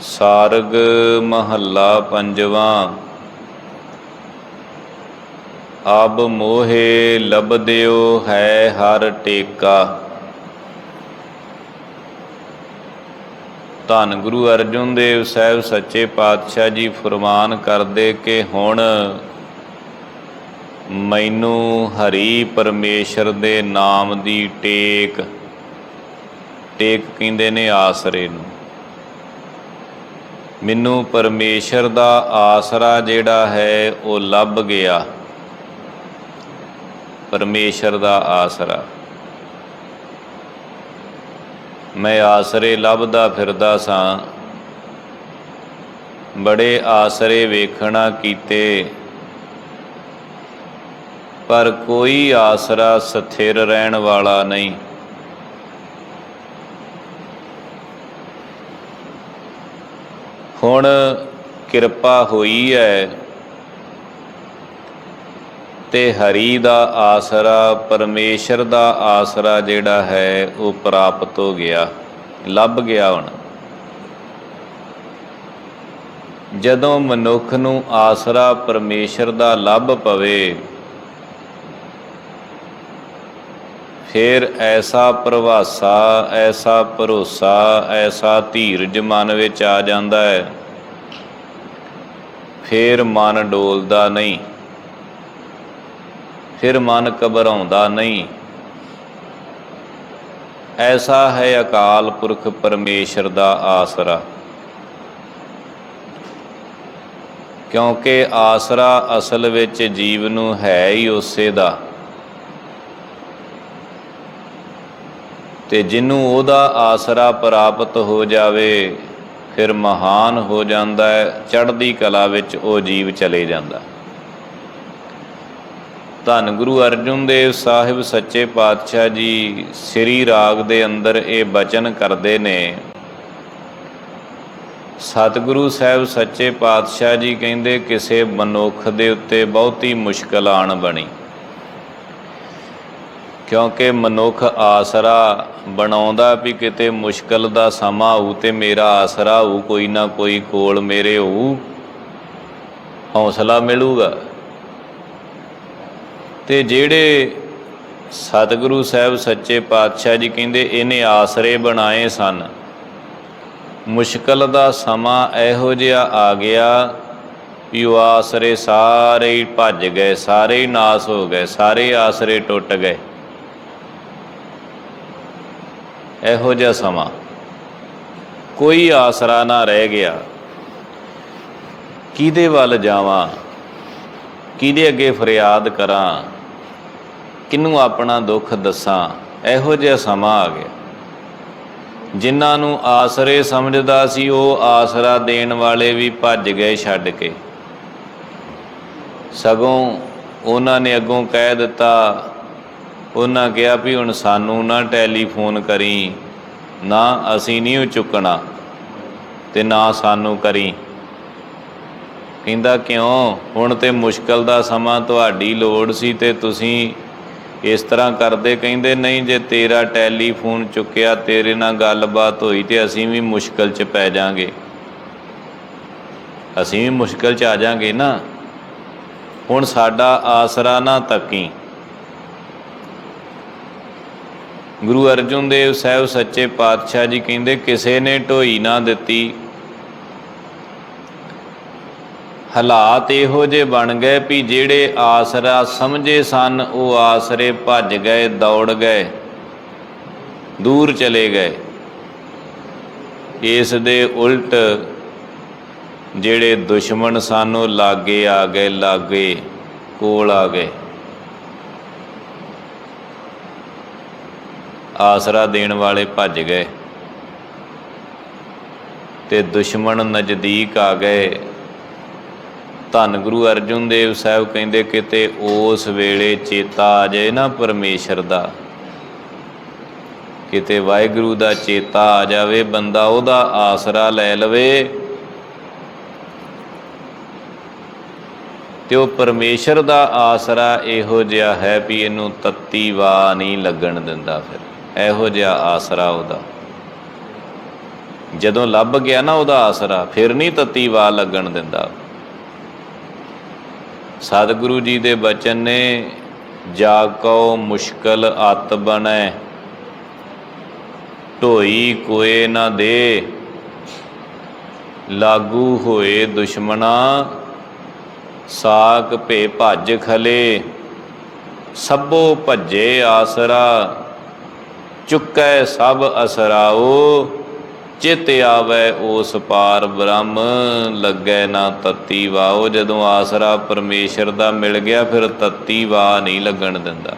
ਸਾਰਗ ਮਹੱਲਾ ਪੰਜਵਾਂ। ਅਬ ਮੋਹੇ ਲਬਦਿਓ ਹੈ ਹਰ ਟੇਕਾ। ਧੰਨ ਗੁਰੂ ਅਰਜਨ ਦੇਵ ਸਾਹਿਬ, ਸੱਚੇ ਪਾਤਸ਼ਾਹ ਜੀ ਫਰਮਾਨ ਕਰਦੇ ਕਿ ਹੁਣ ਮੈਨੂੰ ਹਰੀ ਪਰਮੇਸ਼ਰ ਦੇ ਨਾਮ ਦੀ ਟੇਕ ਟੇਕ ਕਹਿੰਦੇ ਨੇ ਆਸਰੇ ਨੂੰ। ਮੈਨੂੰ ਪਰਮੇਸ਼ਰ ਦਾ ਆਸਰਾ ਜਿਹੜਾ ਹੈ, ਉਹ ਲੱਭ ਗਿਆ। ਪਰਮੇਸ਼ਰ ਦਾ ਆਸਰਾ। ਮੈਂ ਆਸਰੇ ਲੱਭਦਾ ਫਿਰਦਾ ਸਾਂ। ਬੜੇ ਆਸਰੇ ਵੇਖਣਾ ਕੀਤੇ। ਪਰ ਕੋਈ ਆਸਰਾ ਸਥਿਰ ਰਹਿਣ ਵਾਲਾ ਨਹੀਂ। ਹੁਣ ਕਿਰਪਾ ਹੋਈ ਹੈ ਤੇ ਹਰੀ ਦਾ ਆਸਰਾ, ਪਰਮੇਸ਼ਰ ਦਾ ਆਸਰਾ ਜਿਹੜਾ ਹੈ, ਉਹ ਪ੍ਰਾਪਤ ਹੋ ਗਿਆ, ਲੱਭ ਗਿਆ ਹੁਣ। ਜਦੋਂ ਮਨੁੱਖ ਨੂੰ ਆਸਰਾ ਪਰਮੇਸ਼ਰ ਦਾ ਲੱਭ ਪਵੇ ਫਿਰ ਐਸਾ ਪ੍ਰਵਾਸਾ, ਐਸਾ ਭਰੋਸਾ, ਐਸਾ ਧੀਰਜ ਮਨ ਵਿੱਚ ਆ ਜਾਂਦਾ ਹੈ। ਫਿਰ ਮਨ ਡੋਲਦਾ ਨਹੀਂ। ਫਿਰ ਮਨ ਘਬਰਾਉਂਦਾ ਨਹੀਂ। ਐਸਾ ਹੈ ਅਕਾਲ ਪੁਰਖ ਪਰਮੇਸ਼ਰ ਦਾ ਆਸਰਾ। ਕਿਉਂਕਿ ਆਸਰਾ ਅਸਲ ਵਿੱਚ ਜੀਵ ਨੂੰ ਹੈ ਹੀ ਉਸੇ ਦਾ। ਤੇ ਜਿਹਨੂੰ ਉਹਦਾ ਆਸਰਾ ਪ੍ਰਾਪਤ ਹੋ ਜਾਵੇ, ਫਿਰ ਮਹਾਨ ਹੋ ਜਾਂਦਾ ਹੈ, ਚੜ੍ਹਦੀ ਕਲਾ ਵਿੱਚ ਉਹ ਜੀਵ ਚਲੇ ਜਾਂਦਾ। ਧੰਨ ਗੁਰੂ ਅਰਜਨ ਦੇਵ ਸਾਹਿਬ, ਸੱਚੇ ਪਾਤਸ਼ਾਹ ਜੀ, ਸ੍ਰੀ ਰਾਗ ਦੇ ਅੰਦਰ ਇਹ ਬਚਨ ਕਰਦੇ ਨੇ। ਸਤਿਗੁਰੂ ਸਾਹਿਬ, ਸੱਚੇ ਪਾਤਸ਼ਾਹ ਜੀ ਕਹਿੰਦੇ, ਕਿਸੇ ਮਨੁੱਖ ਦੇ ਉੱਤੇ ਬਹੁਤੀ ਮੁਸ਼ਕਲ ਆਣ ਬਣੀ। ਕਿਉਂਕਿ ਮਨੁੱਖ ਆਸਰਾ ਬਣਾਉਂਦਾ ਵੀ ਕਿਤੇ ਮੁਸ਼ਕਲ ਦਾ ਸਮਾਂ ਆਊ ਤੇ ਮੇਰਾ ਆਸਰਾ ਹੋਊ ਕੋਈ ਨਾ ਕੋਈ ਕੋਲ ਮੇਰੇ ਹੋਊ, ਹੌਸਲਾ ਮਿਲੂਗਾ। ਤੇ ਜਿਹੜੇ ਸਤਿਗੁਰੂ ਸਾਹਿਬ ਸੱਚੇ ਪਾਤਸ਼ਾਹ ਜੀ ਕਹਿੰਦੇ, ਇਹਨੇ ਆਸਰੇ ਬਣਾਏ ਸਨ। ਮੁਸ਼ਕਲ ਦਾ ਸਮਾਂ ਇਹੋ ਜਿਹਾ ਆ ਗਿਆ ਵੀ ਉਹ ਆਸਰੇ ਸਾਰੇ ਹੀ ਭੱਜ ਗਏ, ਸਾਰੇ ਹੀ ਨਾਸ ਹੋ ਗਏ, ਸਾਰੇ ਆਸਰੇ ਟੁੱਟ ਗਏ। ਇਹੋ ਜਿਹਾ ਸਮਾਂ। ਕੋਈ ਆਸਰਾ ਨਾ ਰਹਿ ਗਿਆ। ਕਿਹਦੇ ਵੱਲ ਜਾਵਾਂ? ਕਿਹਦੇ ਅੱਗੇ ਫਰਿਆਦ ਕਰਾਂ? ਕਿਹਨੂੰ ਆਪਣਾ ਦੁੱਖ ਦੱਸਾਂ? ਇਹੋ ਜਿਹਾ ਸਮਾਂ ਆ ਗਿਆ। ਜਿਨ੍ਹਾਂ ਨੂੰ ਆਸਰੇ ਸਮਝਦਾ ਸੀ, ਉਹ ਆਸਰਾ ਦੇਣ ਵਾਲੇ ਵੀ ਭੱਜ ਗਏ ਛੱਡ ਕੇ। ਸਗੋਂ ਉਹਨਾਂ ਨੇ ਅੱਗੋਂ ਕਹਿ ਦਿੱਤਾ ਉਹਨਾਂ ਕਿਹਾ ਵੀ ਹੁਣ ਸਾਨੂੰ ਨਾ ਟੈਲੀਫੋਨ ਕਰੀ, ਨਾ ਅਸੀਂ ਨਹੀਂ ਉਹ ਚੁੱਕਣਾ ਤੇ ਨਾ ਸਾਨੂੰ ਕਰੀ। ਕਹਿੰਦਾ, ਕਿਉਂ? ਹੁਣ ਤੇ ਮੁਸ਼ਕਲ ਦਾ ਸਮਾਂ ਤੁਹਾਡੀ ਲੋੜ ਸੀ ਤੇ ਤੁਸੀਂ ਇਸ ਤਰ੍ਹਾਂ ਕਰਦੇ। ਕਹਿੰਦੇ, ਨਹੀਂ, ਜੇ ਤੇਰਾ ਟੈਲੀਫੋਨ ਚੁੱਕਿਆ, ਤੇਰੇ ਨਾਲ ਗੱਲਬਾਤ ਹੋਈ ਤੇ ਅਸੀਂ ਵੀ ਮੁਸ਼ਕਲ 'ਚ ਪੈ ਜਾਾਂਗੇ। ਅਸੀਂ ਵੀ ਮੁਸ਼ਕਲ 'ਚ ਆ ਜਾਾਂਗੇ ਨਾ। ਹੁਣ ਸਾਡਾ ਆਸਰਾ ਨਾ ਤੱਕੀ। ਗੁਰੂ ਅਰਜਨ ਦੇਵ ਸਾਹਿਬ ਸੱਚੇ ਪਾਤਸ਼ਾਹ ਜੀ ਕਹਿੰਦੇ, ਕਿਸੇ ਨੇ ਢੋਈ ਨਾ ਦਿੱਤੀ। ਹਾਲਾਤ ਇਹੋ ਜਿਹੇ ਬਣ ਗਏ ਵੀ ਜਿਹੜੇ ਆਸਰਾ ਸਮਝੇ ਸਨ, ਉਹ ਆਸਰੇ ਭੱਜ ਗਏ, ਦੌੜ ਗਏ, ਦੂਰ ਚਲੇ ਗਏ। ਇਸ ਦੇ ਉਲਟ ਜਿਹੜੇ ਦੁਸ਼ਮਣ ਸਨ, ਉਹ ਲਾਗੇ ਆ ਗਏ, ਲਾਗੇ ਕੋਲ ਆ ਗਏ। ਆਸਰਾ ਦੇਣ ਵਾਲੇ ਭੱਜ ਗਏ ਤੇ ਦੁਸ਼ਮਣ ਨਜ਼ਦੀਕ ਆ ਗਏ। ਧੰਨ ਗੁਰੂ ਅਰਜਨ ਦੇਵ ਸਾਹਿਬ ਕਹਿੰਦੇ ਕਿਤੇ ਉਸ ਵੇਲੇ ਚੇਤਾ ਆ ਜਾਏ ਨਾ ਪਰਮੇਸ਼ਰ ਦਾ ਕਿਤੇ ਵਾਹਿਗੁਰੂ ਦਾ ਚੇਤਾ ਆ ਜਾਵੇ, ਬੰਦਾ ਉਹਦਾ ਆਸਰਾ ਲੈ ਲਵੇ ਤੇ ਉਹ ਪਰਮੇਸ਼ਰ ਦਾ ਆਸਰਾ ਇਹੋ ਜਿਹਾ ਹੈ ਵੀ ਇਹਨੂੰ ਤੱਤੀ ਵਾ ਨਹੀਂ ਲੱਗਣ ਦਿੰਦਾ ਫਿਰ। ਇਹੋ ਜਿਹਾ ਆਸਰਾ ਉਹਦਾ। ਜਦੋਂ ਲੱਭ ਗਿਆ ਨਾ ਉਹਦਾ ਆਸਰਾ, ਫਿਰ ਨਹੀਂ ਤਤੀ ਵਾਹ ਲੱਗਣ ਦਿੰਦਾ। ਸਤਿਗੁਰੂ ਜੀ ਦੇ ਬਚਨ ਨੇ, ਜਾ ਕਉ ਮੁਸ਼ਕਲ ਅਤ ਬਣੈ, ਢੋਈ ਕੋਏ ਨਾ ਦੇ, ਲਾਗੂ ਹੋਏ ਦੁਸ਼ਮਣਾ, ਸਾਕ ਭੇ ਭੱਜ ਖਲੇ, ਸਭੋ ਭੱਜੇ ਆਸਰਾ। ਚੁੱਕੈ ਸਭ ਅਸਰਾਓ ਚਿਤ ਆਵੈ ਉਸ ਪਾਰ ਬ੍ਰਹਮ, ਲੱਗੈ ਨਾ ਤਤੀ ਵਾਓ ਜਦੋਂ ਆਸਰਾ ਪਰਮੇਸ਼ਰ ਦਾ ਮਿਲ ਗਿਆ, ਫਿਰ ਤਤੀ ਵਾ ਨਹੀਂ ਲੱਗਣ ਦਿੰਦਾ।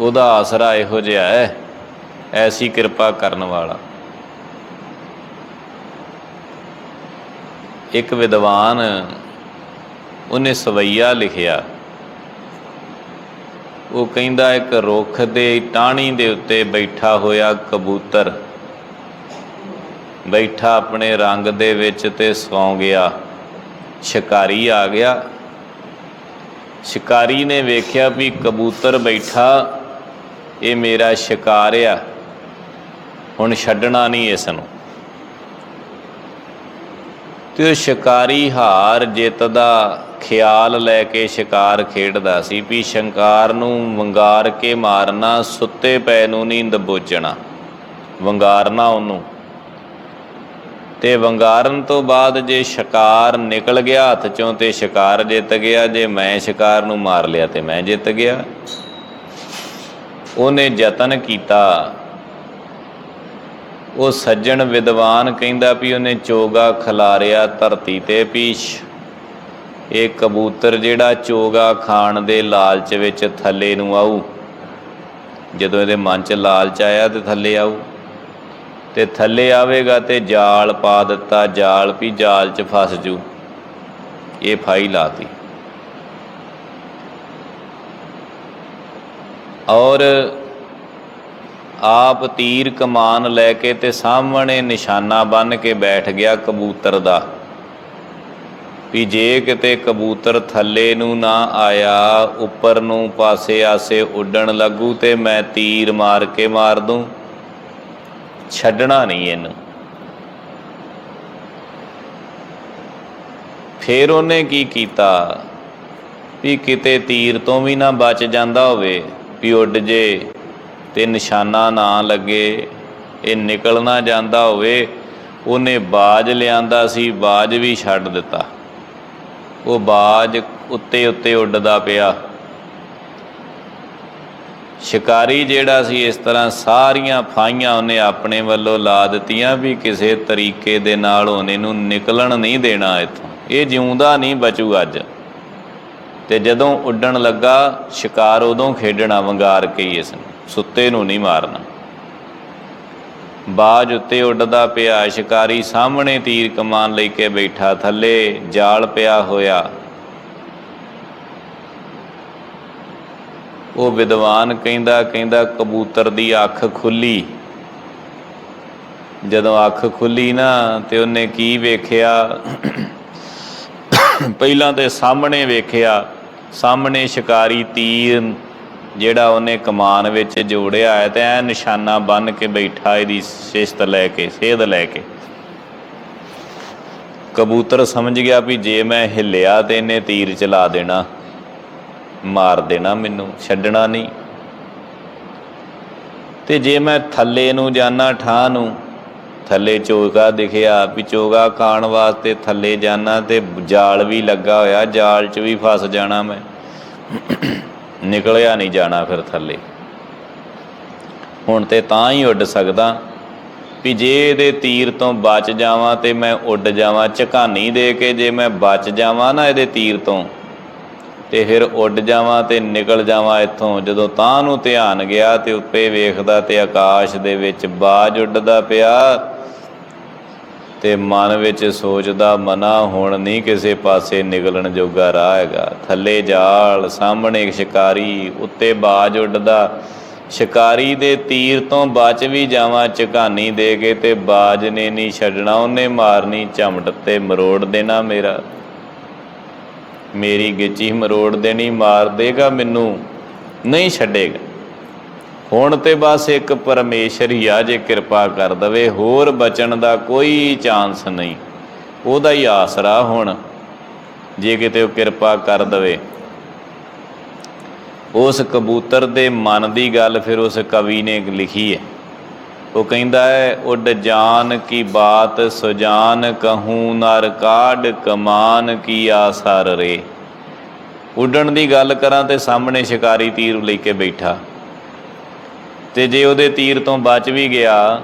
ਉਹਦਾ ਆਸਰਾ ਇਹੋ ਜਿਹਾ ਹੈ, ਐਸੀ ਕਿਰਪਾ ਕਰਨ ਵਾਲਾ। ਇੱਕ ਵਿਦਵਾਨ ਉਹਨੇ ਸਵਈਆ ਲਿਖਿਆ ਉਹ ਕਹਿੰਦਾ, ਇੱਕ ਰੁੱਖ ਦੇ ਟਾਹਣੀ ਦੇ ਉੱਤੇ ਬੈਠਾ ਹੋਇਆ ਕਬੂਤਰ ਬੈਠਾ ਆਪਣੇ ਰੰਗ ਦੇ ਵਿੱਚ ਤੇ ਸੌਂ ਗਿਆ। ਸ਼ਿਕਾਰੀ ਆ ਗਿਆ। ਸ਼ਿਕਾਰੀ ਨੇ ਵੇਖਿਆ ਵੀ ਕਬੂਤਰ ਬੈਠਾ, ਇਹ ਮੇਰਾ ਸ਼ਿਕਾਰ ਆ। ਹੁਣ ਛੱਡਣਾ ਨਹੀਂ ਇਸ ਨੂੰ ਤੇ ਉਹ ਸ਼ਿਕਾਰੀ ਹਾਰ ਜਿੱਤਦਾ ਖਿਆਲ ਲੈ ਕੇ ਸ਼ਿਕਾਰ ਖੇਡਦਾ ਸੀ। ਵੀ ਸ਼ੰਕਾਰ ਨੂੰ ਵੰਗਾਰ ਕੇ ਮਾਰਨਾ, ਸੁੱਤੇ ਪੈ ਨੂੰ ਨਹੀਂ ਦਬੋਚਣਾ ਵੰਗਾਰਨਾ ਉਹਨੂੰ। ਤੇ ਵੰਗਾਰਨ ਤੋਂ ਬਾਅਦ ਜੇ ਸ਼ਿਕਾਰ ਨਿਕਲ ਗਿਆ, ਹੱਥ ਚੋਂ ਤੇ ਸ਼ਿਕਾਰ ਜਿੱਤ ਗਿਆ, ਜੇ ਮੈਂ ਸ਼ਿਕਾਰ ਨੂੰ ਮਾਰ ਲਿਆ ਤੇ ਮੈਂ ਜਿੱਤ ਗਿਆ। ਉਹਨੇ ਯਤਨ ਕੀਤਾ। ਉਹ ਸੱਜਣ ਵਿਦਵਾਨ ਕਹਿੰਦਾ ਵੀ ਉਹਨੇ ਚੋਗਾ ਖਿਲਾਰਿਆ ਧਰਤੀ ਤੇ ਪੀਸ਼। ਇਹ ਕਬੂਤਰ ਜਿਹੜਾ ਚੋਗਾ ਖਾਣ ਦੇ ਲਾਲਚ ਵਿੱਚ ਥੱਲੇ ਨੂੰ ਆਊ। ਜਦੋਂ ਇਹਦੇ ਮਨ 'ਚ ਲਾਲਚ ਆਇਆ ਤੇ ਥੱਲੇ ਆਊ। ਤੇ ਥੱਲੇ ਆਵੇਗਾ ਤੇ ਜਾਲ ਪਾ ਦਿੱਤਾ, ਜਾਲ ਵੀ ਜਾਲ 'ਚ ਫਸ ਜੂ। ਇਹ ਫਾਈ ਲਾਤੀ। ਔਰ ਆਪ ਤੀਰ ਕਮਾਨ ਲੈ ਕੇ ਤੇ ਸਾਹਮਣੇ ਨਿਸ਼ਾਨਾ ਬੰਨ ਕੇ ਬੈਠ ਗਿਆ ਕਬੂਤਰ ਦਾ। ਵੀ ਜੇ ਕਿਤੇ ਕਬੂਤਰ ਥੱਲੇ ਨੂੰ ਨਾ ਆਇਆ, ਉੱਪਰ ਨੂੰ ਪਾਸੇ ਆਸੇ ਉੱਡਣ ਲੱਗੂ ਤੇ ਮੈਂ ਤੀਰ ਮਾਰ ਕੇ ਮਾਰ ਦੂੰ। ਛੱਡਣਾ ਨਹੀਂ ਇਹਨੂੰ। ਫੇਰ ਉਹਨੇ ਕੀ ਕੀਤਾ? ਵੀ ਕਿਤੇ ਤੀਰ ਤੋਂ ਵੀ ਨਾ ਬਚ ਜਾਂਦਾ ਹੋਵੇ, ਵੀ ਉੱਡ ਜੇ ਤੇ ਨਿਸ਼ਾਨਾ ਨਾ ਲੱਗੇ, ਇਹ ਨਿਕਲ ਨਾ ਜਾਂਦਾ ਹੋਵੇ, ਉਹਨੇ ਬਾਜ ਲਿਆਂਦਾ ਸੀ, ਬਾਜ ਵੀ ਛੱਡ ਦਿੱਤਾ। ਉਹ ਬਾਜ ਉੱਤੇ ਉੱਤੇ ਉੱਡਦਾ ਪਿਆ। ਸ਼ਿਕਾਰੀ ਜਿਹੜਾ ਸੀ, ਇਸ ਤਰ੍ਹਾਂ ਸਾਰੀਆਂ ਫਾਈਆਂ ਉਹਨੇ ਆਪਣੇ ਵੱਲੋਂ ਲਾ ਦਿੱਤੀਆਂ ਵੀ ਕਿਸੇ ਤਰੀਕੇ ਦੇ ਨਾਲ ਉਹਨੇ ਨੂੰ ਨਿਕਲਣ ਨਹੀਂ ਦੇਣਾ ਇੱਥੋਂ। ਇਹ ਜਿਉਂਦਾ ਨਹੀਂ, ਬਚੂ ਅੱਜ। ਤੇ ਜਦੋਂ ਉੱਡਣ ਲੱਗਾ, ਸ਼ਿਕਾਰ ਉਦੋਂ ਖੇਡਣਾ ਵੰਗਾਰ ਕੇ ਹੀ ਇਸ ਨੂੰ, ਸੁੱਤੇ ਨੂੰ ਨਹੀਂ ਮਾਰਨਾ। ਬਾਜ ਉੱਤੇ ਉੱਡਦਾ ਪਿਆ, ਸ਼ਿਕਾਰੀ ਸਾਹਮਣੇ ਤੀਰ ਕਮਾਨ ਲੈ ਕੇ ਬੈਠਾ, ਥੱਲੇ ਜਾਲ ਪਿਆ ਹੋਇਆ। ਉਹ ਵਿਦਵਾਨ ਕਹਿੰਦਾ ਕਹਿੰਦਾ, ਕਬੂਤਰ ਦੀ ਅੱਖ ਖੁੱਲੀ। ਜਦੋਂ ਅੱਖ ਖੁੱਲੀ ਨਾ, ਤੇ ਉਹਨੇ ਕੀ ਵੇਖਿਆ? ਪਹਿਲਾਂ ਤੇ ਸਾਹਮਣੇ ਵੇਖਿਆ, ਸਾਹਮਣੇ ਸ਼ਿਕਾਰੀ ਤੀਰ ਜਿਹੜਾ ਉਹਨੇ ਕਮਾਨ ਵਿੱਚ ਜੋੜਿਆ ਹੈ ਤੇ ਐ ਨਿਸ਼ਾਨਾ ਬੰਨ ਕੇ ਬੈਠਾ ਇਹਦੀ ਸਿਸ਼ਤ ਲੈ ਕੇ, ਸੇਧ ਲੈ ਕੇ। ਕਬੂਤਰ ਸਮਝ ਗਿਆ ਵੀ ਜੇ ਮੈਂ ਹਿੱਲਿਆ ਤੇ ਇਹਨੇ ਤੀਰ ਚਲਾ ਦੇਣਾ, ਮਾਰ ਦੇਣਾ ਮੈਨੂੰ, ਛੱਡਣਾ ਨਹੀਂ। ਤੇ ਜੇ ਮੈਂ ਥੱਲੇ ਨੂੰ ਜਾਣਾ ਠਾਹ ਨੂੰ, ਥੱਲੇ ਚੋਗਾ ਦਿਖਿਆ ਵੀ ਚੋਗਾ ਖਾਣ ਵਾਸਤੇ ਥੱਲੇ ਜਾਣਾ ਤੇ ਜਾਲ ਵੀ ਲੱਗਾ ਹੋਇਆ, ਜਾਲ 'ਚ ਵੀ ਫਸ ਜਾਣਾ ਮੈਂ। ਨਿਕਲਿਆ ਨਹੀਂ ਜਾਣਾ ਫਿਰ ਥੱਲੇ। ਹੁਣ ਤੇ ਤਾਂ ਹੀ ਉੱਡ ਸਕਦਾ ਵੀ ਜੇ ਇਹਦੇ ਤੀਰ ਤੋਂ ਬਚ ਜਾਵਾਂ ਤੇ ਮੈਂ ਉੱਡ ਜਾਵਾਂ, ਝਕਾਨੀ ਦੇ ਕੇ ਜੇ ਮੈਂ ਬਚ ਜਾਵਾਂ ਨਾ ਇਹਦੇ ਤੀਰ ਤੋਂ, ਤੇ ਫਿਰ ਉੱਡ ਜਾਵਾਂ ਤੇ ਨਿਕਲ ਜਾਵਾਂ ਇੱਥੋਂ। ਜਦੋਂ ਤਾਂ ਨੂੰ ਧਿਆਨ ਗਿਆ ਤੇ ਉੱਤੇ ਵੇਖਦਾ ਤੇ ਆਕਾਸ਼ ਦੇ ਵਿੱਚ ਬਾਜ ਉੱਡਦਾ ਪਿਆ। ਤੇ ਮਨ ਵਿੱਚ ਸੋਚਦਾ, ਮਨਾ ਹੁਣ ਨਹੀਂ ਕਿਸੇ ਪਾਸੇ ਨਿਕਲਣ ਜੋਗਾ ਰਾਹ ਹੈਗਾ। ਥੱਲੇ ਜਾਲ, ਸਾਹਮਣੇ ਇੱਕ ਸ਼ਿਕਾਰੀ, ਉੱਤੇ ਬਾਜ ਉੱਡਦਾ। ਸ਼ਿਕਾਰੀ ਦੇ ਤੀਰ ਤੋਂ ਬਚ ਵੀ ਜਾਵਾਂ, ਝਕਾਨੀ ਦੇ ਕੇ ਤੇ ਬਾਜ ਨੇ ਨਹੀਂ ਛੱਡਣਾ, ਉਹਨੇ ਮਾਰਨੀ ਝਮਟ ਤੇ ਮਰੋੜ ਦੇਣਾ ਮੇਰਾ। ਮੇਰੀ ਗਿੱਚੀ ਮਰੋੜ ਦੇਣੀ, ਮਾਰ ਦੇਗਾ ਮੈਨੂੰ, ਨਹੀਂ ਛੱਡੇਗਾ। ਹੁਣ ਤੇ ਬਸ ਇੱਕ ਪਰਮੇਸ਼ਰ ਹੀ ਆ ਜੇ ਕਿਰਪਾ ਕਰ ਦਵੇ, ਹੋਰ ਬਚਣ ਦਾ ਕੋਈ ਚਾਂਸ ਨਹੀਂ। ਉਹਦਾ ਹੀ ਆਸਰਾ ਹੁਣ, ਜੇ ਕਿਤੇ ਉਹ ਕਿਰਪਾ ਕਰ ਦਵੇ। ਉਸ ਕਬੂਤਰ ਦੇ ਮਨ ਦੀ ਗੱਲ ਫਿਰ ਉਸ ਕਵੀ ਨੇ ਲਿਖੀ ਹੈ। ਉਹ ਕਹਿੰਦਾ ਹੈ, ਉੱਡ ਜਾਨ ਕੀ ਬਾਤ ਸੁਜਾਨ ਕਹੂੰ ਨਰ ਕਾਢ, ਕਮਾਨ ਕੀ ਆਸਰ ਰੇ। ਉੱਡਣ ਦੀ ਗੱਲ ਕਰਾਂ ਤੇ ਸਾਹਮਣੇ ਸ਼ਿਕਾਰੀ ਤੀਰ ਲੈ ਕੇ ਬੈਠਾ। ਤੇ ਜੇ ਉਹਦੇ ਤੀਰ ਤੋਂ ਬਚ ਵੀ ਗਿਆ,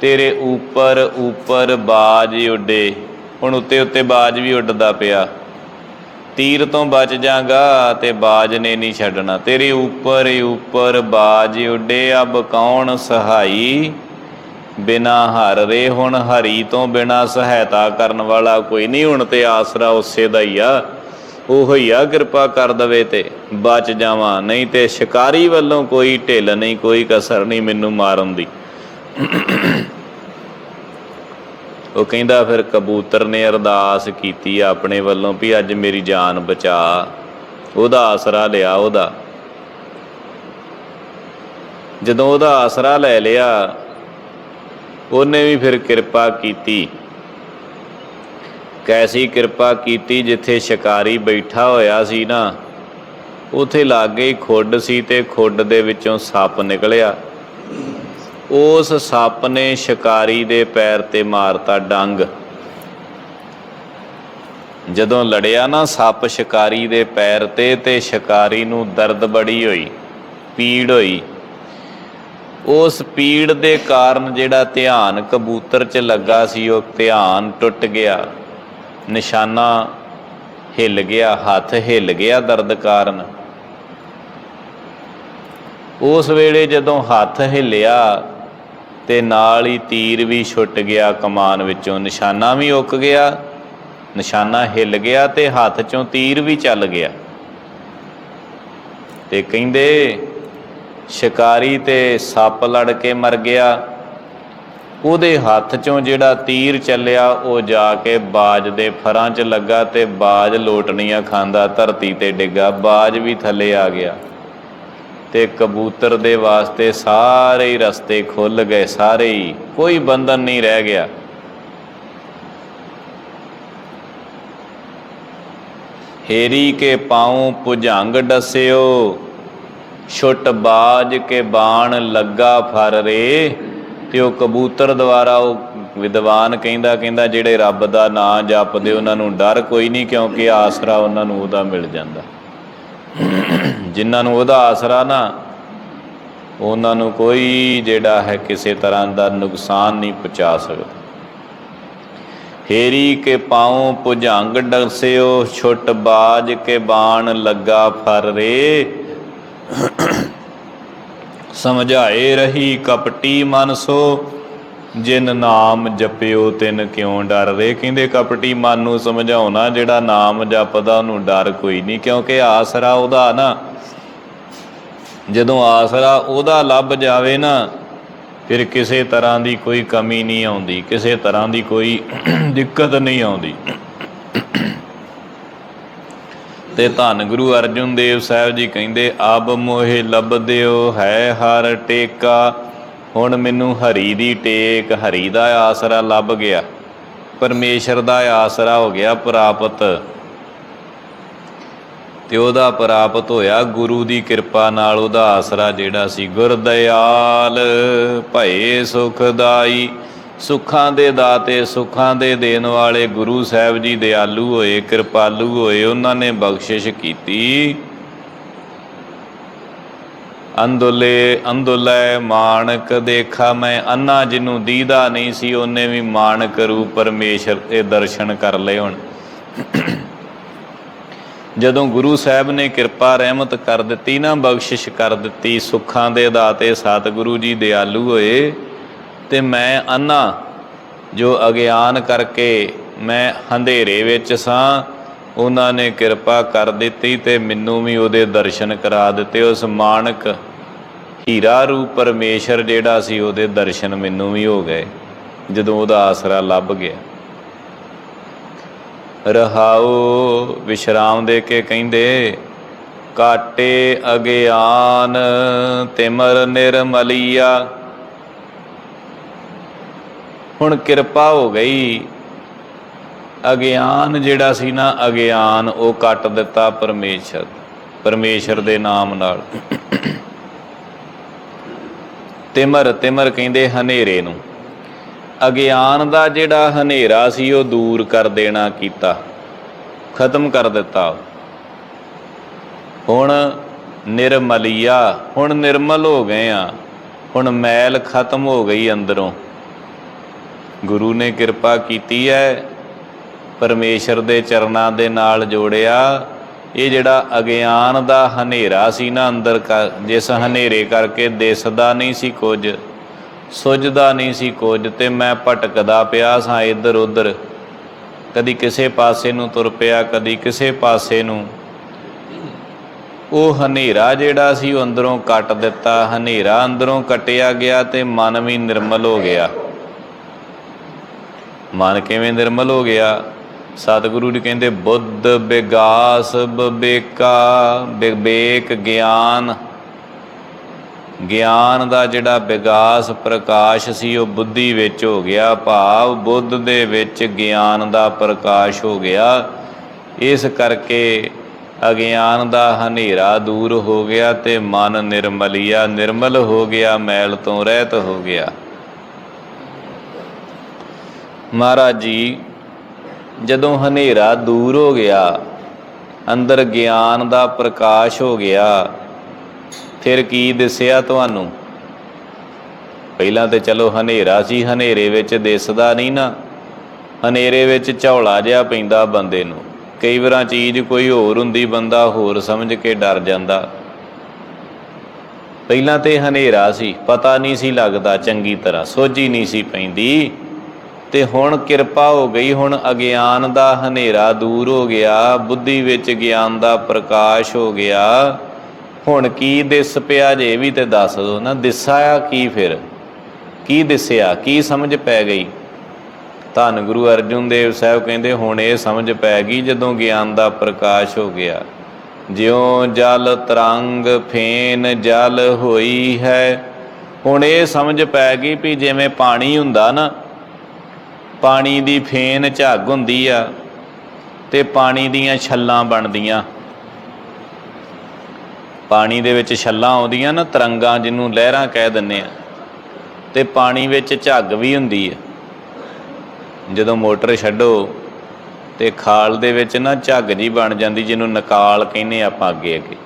ਤੇਰੇ ਉੱਪਰ ਉੱਪਰ ਬਾਜ ਉੱਡੇ। ਹੁਣ ਉੱਤੇ ਉੱਤੇ ਬਾਜ ਵੀ ਉੱਡਦਾ ਪਿਆ। ਤੀਰ ਤੋਂ ਬਚ ਜਾਗਾ ਤੇ ਬਾਜ ਨੇ ਨਹੀਂ ਛੱਡਣਾ। ਤੇਰੇ ਉੱਪਰ ਉੱਪਰ ਬਾਜ ਉੱਡੇ, ਅਬ ਕੌਣ ਸਹਾਈ? ਬਿਨਾ ਹਰ ਰੇ ਹੁਣ ਹਰੀ ਤੋਂ ਬਿਨਾ ਸਹਾਇਤਾ ਕਰਨ ਵਾਲਾ ਕੋਈ ਨਹੀਂ। ਹੁਣ ਤੇ ਆਸਰਾ ਉਸੇ ਦਾ ਹੀ ਆ। ਉਹ ਹੀ ਆ ਕਿਰਪਾ ਕਰ ਦਵੇ ਤੇ ਬਚ ਜਾਵਾਂ, ਨਹੀਂ ਤੇ ਸ਼ਿਕਾਰੀ ਵੱਲੋਂ ਕੋਈ ਢਿੱਲ ਨਹੀਂ, ਕੋਈ ਕਸਰ ਨਹੀਂ ਮੈਨੂੰ ਮਾਰਨ ਦੀ। ਉਹ ਕਹਿੰਦਾ, ਫਿਰ ਕਬੂਤਰ ਨੇ ਅਰਦਾਸ ਕੀਤੀ ਆਪਣੇ ਵੱਲੋਂ ਵੀ ਅੱਜ ਮੇਰੀ ਜਾਨ ਬਚਾ। ਉਹਦਾ ਆਸਰਾ ਲਿਆ ਉਹਦਾ। ਜਦੋਂ ਉਹਦਾ ਆਸਰਾ ਲੈ ਲਿਆ, ਉਹਨੇ ਵੀ ਫਿਰ ਕਿਰਪਾ ਕੀਤੀ। ਕੈਸੀ ਕਿਰਪਾ ਕੀਤੀ ਜਿੱਥੇ ਸ਼ਿਕਾਰੀ ਬੈਠਾ ਹੋਇਆ ਸੀ ਨਾ। ਉਥੇ ਲਾਗੇ ਖੁੱਡ ਸੀ ਤੇ ਖੁੱਡ ਦੇ ਵਿੱਚੋਂ ਸੱਪ ਨਿਕਲਿਆ। ਉਸ ਸੱਪ ਨੇ ਸ਼ਿਕਾਰੀ ਦੇ ਪੈਰ ਤੇ ਮਾਰਤਾ ਡੰਗ। ਜਦੋਂ ਲੜਿਆ ਨਾ ਸੱਪ ਸ਼ਿਕਾਰੀ ਦੇ ਪੈਰ ਤੇ ਤੇ ਸ਼ਿਕਾਰੀ ਨੂੰ ਦਰਦ ਬੜੀ ਹੋਈ, ਪੀੜ ਹੋਈ। ਉਸ ਪੀੜ ਦੇ ਕਾਰਨ ਜਿਹੜਾ ਧਿਆਨ ਕਬੂਤਰ 'ਚ ਲੱਗਾ ਸੀ, ਉਹ ਧਿਆਨ ਟੁੱਟ ਗਿਆ। ਨਿਸ਼ਾਨਾ ਹਿੱਲ ਗਿਆ, ਹੱਥ ਹਿੱਲ ਗਿਆ ਦਰਦ ਕਾਰਨ। ਉਸ ਵੇਲੇ ਜਦੋਂ ਹੱਥ ਹਿੱਲਿਆ ਤੇ ਨਾਲ ਹੀ ਤੀਰ ਵੀ ਛੁੱਟ ਗਿਆ ਕਮਾਨ ਵਿੱਚੋਂ। ਨਿਸ਼ਾਨਾ ਵੀ ਉੱਕ ਗਿਆ, ਨਿਸ਼ਾਨਾ ਹਿੱਲ ਗਿਆ ਤੇ ਹੱਥ ਚੋਂ ਤੀਰ ਵੀ ਚੱਲ ਗਿਆ। ਤੇ ਕਹਿੰਦੇ, ਸ਼ਿਕਾਰੀ ਤੇ ਸੱਪ ਲੜ ਕੇ ਮਰ ਗਿਆ। ਉਹਦੇ ਹੱਥ ਚੋਂ ਜਿਹੜਾ ਤੀਰ ਚੱਲਿਆ, ਉਹ ਜਾ ਕੇ ਬਾਜ ਦੇ ਫਰਾਂ 'ਚ ਲੱਗਾ ਤੇ ਬਾਜ ਲੋਟਣੀਆਂ ਖਾਂਦਾ, ਧਰਤੀ ਤੇ ਡਿੱਗਾ, ਬਾਜ ਵੀ ਥੱਲੇ ਆ ਗਿਆ। ਤੇ ਕਬੂਤਰ ਦੇ ਵਾਸਤੇ ਸਾਰੇ ਹੀ ਰਸਤੇ ਖੁੱਲ ਗਏ, ਸਾਰੇ ਹੀ, ਕੋਈ ਬੰਧਨ ਨਹੀਂ ਰਹਿ ਗਿਆ। ਹੇਰੀ ਕੇ ਪਾਉ ਪੁਜੰਗ ਡਸਿਓ, ਛੁੱਟ ਬਾਜ ਕੇ ਬਾਣ ਲੱਗਾ ਫਰ ਰੇ। ਤੇ ਉਹ ਕਬੂਤਰ ਦੁਆਰਾ ਉਹ ਵਿਦਵਾਨ ਕਹਿੰਦਾ ਕਹਿੰਦਾ ਜਿਹੜੇ ਰੱਬ ਦਾ ਨਾਮ ਜਪਦੇ ਉਹਨਾਂ ਨੂੰ ਡਰ ਕੋਈ ਨਹੀਂ ਕਿਉਂਕਿ ਆਸਰਾ ਉਹਨਾਂ ਨੂੰ ਉਹਦਾ ਮਿਲ ਜਾਂਦਾ। ਜਿਨ੍ਹਾਂ ਨੂੰ ਉਹਦਾ ਆਸਰਾ ਨਾ, ਉਹਨਾਂ ਨੂੰ ਕੋਈ ਜਿਹੜਾ ਹੈ ਕਿਸੇ ਤਰ੍ਹਾਂ ਦਾ ਨੁਕਸਾਨ ਨਹੀਂ ਪਹੁੰਚਾ ਸਕਦਾ। ਹੇਰੀ ਕੇ ਪਾਉ ਪੁਜੰਗ ਡਸਿਓ ਛੁੱਟ ਬਾਜ ਕੇ ਬਾਣ ਲੱਗਾ ਫਰ ਰੇ। ਸਮਝਾਏ ਰਹੀ ਕਪਟੀ ਮਨ ਸੋ। ਜਿਨ ਨਾਮ ਜਪਿਓ ਤਿਨ ਕਿਉਂ ਡਰ ਰੇ? ਕਹਿੰਦੇ ਕਪਟੀ ਮਨ ਨੂੰ ਸਮਝਾਉਣਾ ਜਿਹੜਾ ਨਾਮ ਜਪਦਾ ਉਹਨੂੰ ਡਰ ਕੋਈ ਨਹੀਂ ਕਿਉਂਕਿ ਆਸਰਾ ਉਹਦਾ ਨਾ। ਜਦੋਂ ਆਸਰਾ ਉਹਦਾ ਲੱਭ ਜਾਵੇ ਨਾ, ਫਿਰ ਕਿਸੇ ਤਰ੍ਹਾਂ ਦੀ ਕੋਈ ਕਮੀ ਨਹੀਂ ਆਉਂਦੀ, ਕਿਸੇ ਤਰ੍ਹਾਂ ਦੀ ਕੋਈ ਦਿੱਕਤ ਨਹੀਂ ਆਉਂਦੀ। ਤੇ ਧੰਨ ਗੁਰੂ ਅਰਜਨ ਦੇਵ ਸਾਹਿਬ ਜੀ ਕਹਿੰਦੇ ਅਬ ਮੋਹਿ ਲਬਦਿਓ ਹੈ ਹਰ ਟੇਕਾ। ਹੁਣ ਮੈਨੂੰ ਹਰੀ ਦੀ ਟੇਕ, ਹਰੀ ਦਾ ਆਸਰਾ ਲੱਭ ਗਿਆ। ਪਰਮੇਸ਼ਰ ਦਾ ਆਸਰਾ ਹੋ ਗਿਆ ਪ੍ਰਾਪਤ। ਤੇ ਉਹਦਾ ਪ੍ਰਾਪਤ ਹੋਇਆ ਗੁਰੂ ਦੀ ਕਿਰਪਾ ਨਾਲ, ਉਹਦਾ ਆਸਰਾ ਜਿਹੜਾ ਸੀ, ਗੁਰਦਿਆਲ, ਭਏ ਸੁਖਦਾਈ। ਸੁੱਖਾਂ ਦੇ ਦਾਤੇ, ਸੁੱਖਾਂ ਦੇ ਦੇਣ ਵਾਲੇ ਗੁਰੂ ਸਾਹਿਬ ਜੀ ਦਿਆਲੂ ਹੋਏ, ਕਿਰਪਾਲੂ ਹੋਏ, ਉਹਨਾਂ ਨੇ ਬਖਸ਼ਿਸ਼ ਕੀਤੀ। ਅੰਦੋਲੇ ਅੰਦੋਲੇ ਮਾਨਕ ਦੇਖਾ ਮੈਂ, ਅੰਨਾ ਜਿਹਨੂੰ ਦੀਦਾ ਨਹੀਂ ਸੀ, ਉਹਨੇ ਵੀ ਮਾਨਕ ਰੂਪ ਪਰਮੇਸ਼ਰ ਦੇ ਦਰਸ਼ਨ ਕਰ ਲਏ ਹੁਣ। ਜਦੋਂ ਗੁਰੂ ਸਾਹਿਬ ਨੇ ਕਿਰਪਾ ਰਹਿਮਤ ਕਰ ਦਿੱਤੀ ਨਾ, ਬਖਸ਼ਿਸ਼ ਕਰ ਦਿੱਤੀ, ਸੁੱਖਾਂ ਦੇ ਦਾਤੇ, ਸਤਿਗੁਰੂ ਜੀ ਦਿਆਲੂ ਹੋਏ ਤੇ ਮੈਂ ਅੰਨਾ ਜੋ ਅਗਿਆਨ ਕਰਕੇ ਮੈਂ ਹਨੇਰੇ ਵਿੱਚ ਸਾਂ, ਉਹਨਾਂ ਨੇ ਕਿਰਪਾ ਕਰ ਦਿੱਤੀ ਤੇ ਮੈਨੂੰ ਵੀ ਉਹਦੇ ਦਰਸ਼ਨ ਕਰਾ ਦਿੱਤੇ। ਉਸ ਮਾਨਕ ਹੀਰਾ ਰੂਪ ਪਰਮੇਸ਼ਰ ਜਿਹੜਾ ਸੀ, ਉਹਦੇ ਦਰਸ਼ਨ ਮੈਨੂੰ ਵੀ ਹੋ ਗਏ, ਜਦੋਂ ਉਹਦਾ ਆਸਰਾ ਲੱਭ ਗਿਆ। ਰਹਾਉ ਵਿਸ਼ਰਾਮ ਦੇ ਕੇ ਕਹਿੰਦੇ, ਕਾਟੇ ਅਗਿਆਨ ਤਿਮਰ ਨਿਰਮਲੀਆ ਹੁਣ ਕਿਰਪਾ ਹੋ ਗਈ। ਅਗਿਆਨ ਜਿਹੜਾ ਸੀ ਨਾ, ਅਗਿਆਨ ਉਹ ਕੱਟ ਦਿੱਤਾ ਪਰਮੇਸ਼ਰ ਪਰਮੇਸ਼ਰ ਦੇ ਨਾਮ ਨਾਲ। ਤਿਮਰ ਤਿਮਰ ਕਹਿੰਦੇ ਹਨੇਰੇ ਨੂੰ। ਅਗਿਆਨ ਦਾ ਜਿਹੜਾ ਹਨੇਰਾ ਸੀ, ਉਹ ਦੂਰ ਕਰ ਦੇਣਾ ਕੀਤਾ, ਖਤਮ ਕਰ ਦਿੱਤਾ। ਹੁਣ ਨਿਰਮਲੀਆ, ਹੁਣ ਨਿਰਮਲ ਹੋ ਗਏ ਆ, ਹੁਣ ਮੈਲ ਖਤਮ ਹੋ ਗਈ ਅੰਦਰੋਂ। ਗੁਰੂ ਨੇ ਕਿਰਪਾ ਕੀਤੀ ਹੈ ਪਰਮੇਸ਼ਰ ਦੇ ਚਰਨਾਂ ਦੇ ਨਾਲ ਜੋੜਿਆ। ਇਹ ਜਿਹੜਾ ਅਗਿਆਨ ਦਾ ਹਨੇਰਾ ਸੀ ਨਾ ਅੰਦਰ ਕ- ਜਿਸ ਹਨੇਰੇ ਕਰਕੇ ਦਿਸਦਾ ਨਹੀਂ ਸੀ ਕੁਝ, ਸੁੱਝਦਾ ਨਹੀਂ ਸੀ ਕੁਝ ਤੇ ਮੈਂ ਭਟਕਦਾ ਪਿਆ ਸਾਂ ਇੱਧਰ ਉੱਧਰ। ਕਦੀ ਕਿਸੇ ਪਾਸੇ ਨੂੰ ਤੁਰ ਪਿਆ, ਕਦੀ ਕਿਸੇ ਪਾਸੇ ਨੂੰ। ਉਹ ਹਨੇਰਾ ਜਿਹੜਾ ਸੀ ਉਹ ਅੰਦਰੋਂ ਕੱਟ ਦਿੱਤਾ, ਹਨੇਰਾ ਅੰਦਰੋਂ ਕਟਿਆ ਗਿਆ ਤੇ ਮਨ ਵੀ ਨਿਰਮਲ ਹੋ ਗਿਆ। ਮਨ ਕਿਵੇਂ ਨਿਰਮਲ ਹੋ ਗਿਆ? ਸਤਿਗੁਰੂ ਜੀ ਕਹਿੰਦੇ, ਬੁੱਧ ਵਿਗਾਸ ਵਿਵੇਕਾ ਵਿਵੇਕ ਗਿਆਨ। ਗਿਆਨ ਦਾ ਜਿਹੜਾ ਵਿਗਾਸ ਪ੍ਰਕਾਸ਼ ਸੀ, ਉਹ ਬੁੱਧੀ ਵਿੱਚ ਹੋ ਗਿਆ। ਭਾਵ ਬੁੱਧ ਦੇ ਵਿੱਚ ਗਿਆਨ ਦਾ ਪ੍ਰਕਾਸ਼ ਹੋ ਗਿਆ। ਇਸ ਕਰਕੇ ਅਗਿਆਨ ਦਾ ਹਨੇਰਾ ਦੂਰ ਹੋ ਗਿਆ ਤੇ ਮਨ ਨਿਰਮਲਿਆ, ਨਿਰਮਲ ਹੋ ਗਿਆ, ਮੈਲ ਤੋਂ ਰਹਿਤ ਹੋ ਗਿਆ। ਮਹਾਰਾਜ ਜੀ, ਜਦੋਂ ਹਨੇਰਾ ਦੂਰ ਹੋ ਗਿਆ, ਅੰਦਰ ਗਿਆਨ ਦਾ ਪ੍ਰਕਾਸ਼ ਹੋ ਗਿਆ, ਫਿਰ ਕੀ ਦਿਸਿਆ ਤੁਹਾਨੂੰ? ਪਹਿਲਾਂ ਤੇ ਚਲੋ ਹਨੇਰਾ ਸੀ, ਹਨੇਰੇ ਵਿੱਚ ਦਿਸਦਾ ਨਹੀਂ ਨਾ। ਹਨੇਰੇ ਵਿੱਚ ਝੌਲਾ ਜਿਹਾ ਪੈਂਦਾ ਬੰਦੇ ਨੂੰ। ਕਈ ਵਾਰਾਂ ਚੀਜ਼ ਕੋਈ ਹੋਰ ਹੁੰਦੀ, ਬੰਦਾ ਹੋਰ ਸਮਝ ਕੇ ਡਰ ਜਾਂਦਾ। ਪਹਿਲਾਂ ਤੇ ਹਨੇਰਾ ਸੀ, ਪਤਾ ਨਹੀਂ ਸੀ ਲੱਗਦਾ ਚੰਗੀ ਤਰ੍ਹਾਂ, ਸੋਝੀ ਨਹੀਂ ਸੀ ਪੈਂਦੀ। ਤੇ ਹੁਣ ਕਿਰਪਾ ਹੋ ਗਈ, ਹੁਣ ਅਗਿਆਨ ਦਾ ਹਨੇਰਾ ਦੂਰ ਹੋ ਗਿਆ, ਬੁੱਧੀ ਵਿੱਚ ਗਿਆਨ ਦਾ ਪ੍ਰਕਾਸ਼ ਹੋ ਗਿਆ। ਹੁਣ ਕੀ ਦਿਸ ਪਿਆ ਜੇ ਵੀ ਤੇ ਦੱਸ ਦੋ ਨਾ, ਦਿਸਾਇਆ ਕੀ ਫਿਰ? ਕੀ ਦਿਸਿਆ? ਕੀ ਸਮਝ ਪੈ ਗਈ? ਧੰਨ ਗੁਰੂ ਅਰਜਨ ਦੇਵ ਸਾਹਿਬ ਕਹਿੰਦੇ, ਹੁਣ ਇਹ ਸਮਝ ਪੈ ਗਈ ਜਦੋਂ ਗਿਆਨ ਦਾ ਪ੍ਰਕਾਸ਼ ਹੋ ਗਿਆ। ਜਿਉ ਜਲ ਤਰੰਗ ਫੇਨ ਜਲ ਹੋਈ ਹੈ। ਹੁਣ ਇਹ ਸਮਝ ਪੈ ਗਈ ਵੀ ਜਿਵੇਂ ਪਾਣੀ ਹੁੰਦਾ ਨਾ ਪਾਣੀ ਦੀ ਫੇਨ ਝੱਗ ਹੁੰਦੀ ਆ ਤੇ ਪਾਣੀ ਦੀਆਂ ਛੱਲਾਂ ਬਣਦੀਆਂ। ਪਾਣੀ ਦੇ ਵਿੱਚ ਛੱਲਾਂ ਆਉਂਦੀਆਂ ਨਾ, ਤਰੰਗਾਂ ਜਿਹਨੂੰ ਲਹਿਰਾਂ ਕਹਿ ਦਿੰਨੇ ਆ। ਤੇ ਪਾਣੀ ਵਿੱਚ ਝੱਗ ਵੀ ਹੁੰਦੀ ਹੈ ਜਦੋਂ ਮੋਟਰ ਛੱਡੋ ਤੇ ਖਾਲ ਦੇ ਵਿੱਚ ਨਾ ਝੱਗ ਜੀ ਬਣ ਜਾਂਦੀ, ਜਿਹਨੂੰ ਨਕਾਲ ਕਹਿੰਦੇ ਆਪਾਂ ਅੱਗੇ ਅੱਗੇ।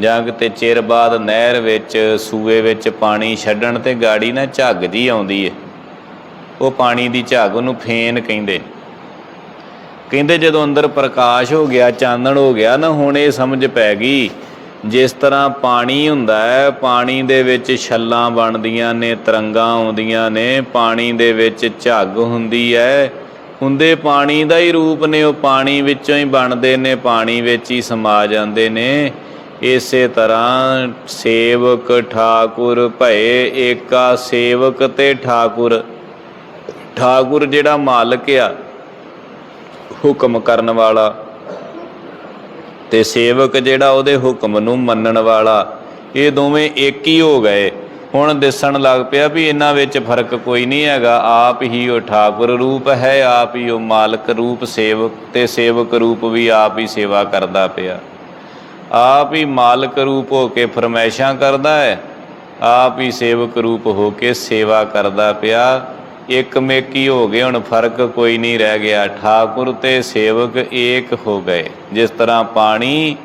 ਜਾਂ ਕਿਤੇ ਚਿਰ ਬਾਅਦ ਨਹਿਰ ਵਿੱਚ, ਸੂਏ ਵਿੱਚ ਪਾਣੀ ਛੱਡਣ ਤੇ ਗਾੜੀ ਨਾ ਝੱਗ ਜੀ ਆਉਂਦੀ ਹੈ ਉਹ ਪਾਣੀ ਦੀ ਝੱਗ ਉਹਨੂੰ ਫੇਨ ਕਹਿੰਦੇ। ਕਹਿੰਦੇ ਜਦੋਂ ਅੰਦਰ ਪ੍ਰਕਾਸ਼ ਹੋ ਗਿਆ, ਚਾਨਣ ਹੋ ਗਿਆ, ਨਾ ਹੁਣ ਇਹ ਸਮਝ ਪੈ ਗਈ, ਜਿਸ ਤਰ੍ਹਾਂ ਪਾਣੀ ਹੁੰਦਾ ਹੈ, ਪਾਣੀ ਦੇ ਵਿੱਚ ਛੱਲਾਂ ਬਣਦੀਆਂ ਨੇ, ਤਰੰਗਾਂ ਆਉਂਦੀਆਂ ਨੇ, ਪਾਣੀ ਦੇ ਵਿੱਚ ਝੱਗ ਹੁੰਦੀ ਹੈ। ਹੁੰਦੇ ਪਾਣੀ ਦਾ ਹੀ ਰੂਪ ਨੇ, ਉਹ ਪਾਣੀ ਵਿੱਚੋਂ ਹੀ ਬਣਦੇ ਨੇ, ਪਾਣੀ ਵਿੱਚ ਹੀ ਸਮਾ ਜਾਂਦੇ ਨੇ। ਇਸੇ ਤਰ੍ਹਾਂ ਸੇਵਕ, ਠਾਕੁਰ ਭਏ ਏਕਾ ਸੇਵਕ ਤੇ ਠਾਕੁਰ। ਠਾਕੁਰ ਜਿਹੜਾ ਮਾਲਕ ਆ, ਹੁਕਮ ਕਰਨ ਵਾਲਾ ਤੇ ਸੇਵਕ ਜਿਹੜਾ ਉਹਦੇ ਹੁਕਮ ਨੂੰ ਮੰਨਣ ਵਾਲਾ, ਇਹ ਦੋਵੇਂ ਇੱਕ ਹੀ ਹੋ ਗਏ। ਹੁਣ ਦਿਸਣ ਲੱਗ ਪਿਆ ਵੀ ਇਹਨਾਂ ਵਿੱਚ ਫ਼ਰਕ ਕੋਈ ਨਹੀਂ ਹੈਗਾ। ਆਪ ਹੀ ਉਹ ਠਾਕੁਰ ਰੂਪ ਹੈ, ਆਪ ਹੀ ਉਹ ਮਾਲਕ ਰੂਪ, ਸੇਵਕ ਤੇ ਸੇਵਕ ਰੂਪ ਵੀ ਆਪ ਹੀ ਸੇਵਾ ਕਰਦਾ ਪਿਆ। ਆਪ ਹੀ ਮਾਲਕ ਰੂਪ ਹੋ ਕੇ ਫਰਮਾਇਸ਼ਾਂ ਕਰਦਾ ਹੈ, ਆਪ ਹੀ ਸੇਵਕ ਰੂਪ ਹੋ ਕੇ ਸੇਵਾ ਕਰਦਾ ਪਿਆ। ਇੱਕ ਮੇਕੀ ਹੋ ਗਏ, ਹੁਣ ਫ਼ਰਕ ਕੋਈ ਨਹੀਂ ਰਹਿ ਗਿਆ। ਠਾਕੁਰ ਤੇ ਸੇਵਕ ਏਕ ਹੋ ਗਏ। ਜਿਸ ਤਰ੍ਹਾਂ ਪਾਣੀ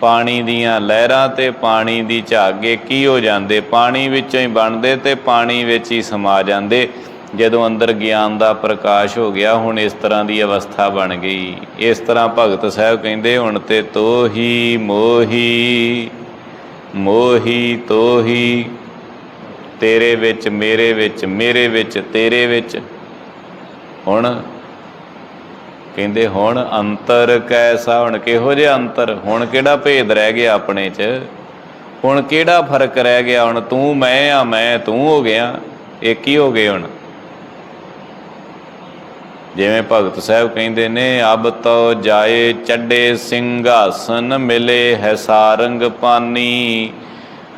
ਪਾਣੀ ਦੀਆਂ ਲਹਿਰਾਂ ਤੇ ਪਾਣੀ ਦੀ ਝਾਗੇ ਕੀ ਹੋ ਜਾਂਦੇ? ਪਾਣੀ ਵਿੱਚੋਂ ਹੀ ਬਣਦੇ ਤੇ ਪਾਣੀ ਵਿੱਚ ਹੀ ਸਮਾ ਜਾਂਦੇ। ਜਦੋਂ ਅੰਦਰ ਗਿਆਨ ਦਾ ਪ੍ਰਕਾਸ਼ ਹੋ ਗਿਆ, ਹੁਣ ਇਸ ਤਰ੍ਹਾਂ ਦੀ ਅਵਸਥਾ ਬਣ ਗਈ। ਇਸ ਤਰ੍ਹਾਂ ਭਗਤ ਸਾਹਿਬ ਕਹਿੰਦੇ, ਹੁਣ ਤੇ ਤੋਹੀ ਮੋਹੀ ਮੋਹੀ ਤੋਹੀ ਤੇਰੇ ਵਿੱਚ, ਮੇਰੇ ਵਿੱਚ ਮੇਰੇ ਵਿੱਚ, ਤੇਰੇ ਵਿੱਚ। ਹੁਣ ਕਹਿੰਦੇ, ਹੁਣ ਅੰਤਰ ਕੈਸਾ, ਹੁਣ ਕਿਹੋ ਜਿਹਾ ਅੰਤਰ? ਹੁਣ ਕਿਹੜਾ ਭੇਦ ਰਹਿ ਗਿਆ ਆਪਣੇ 'ਚ? ਹੁਣ ਕਿਹੜਾ ਫ਼ਰਕ ਰਹਿ ਗਿਆ? ਹੁਣ ਤੂੰ ਮੈਂ ਆ, ਮੈਂ ਤੂੰ ਹੋ ਗਿਆ। ਇੱਕ ਹੀ ਹੋ ਗਏ ਹੁਣ? ਜਿਵੇਂ ਭਗਤ ਸਾਹਿਬ ਕਹਿੰਦੇ ਨੇ, ਅਬ ਤੋ ਜਾਏ ਚੱਡੇ ਸਿੰਘਾਸਨ, ਮਿਲੇ ਹੈ ਸਾਰੰਗ ਪਾਨੀ।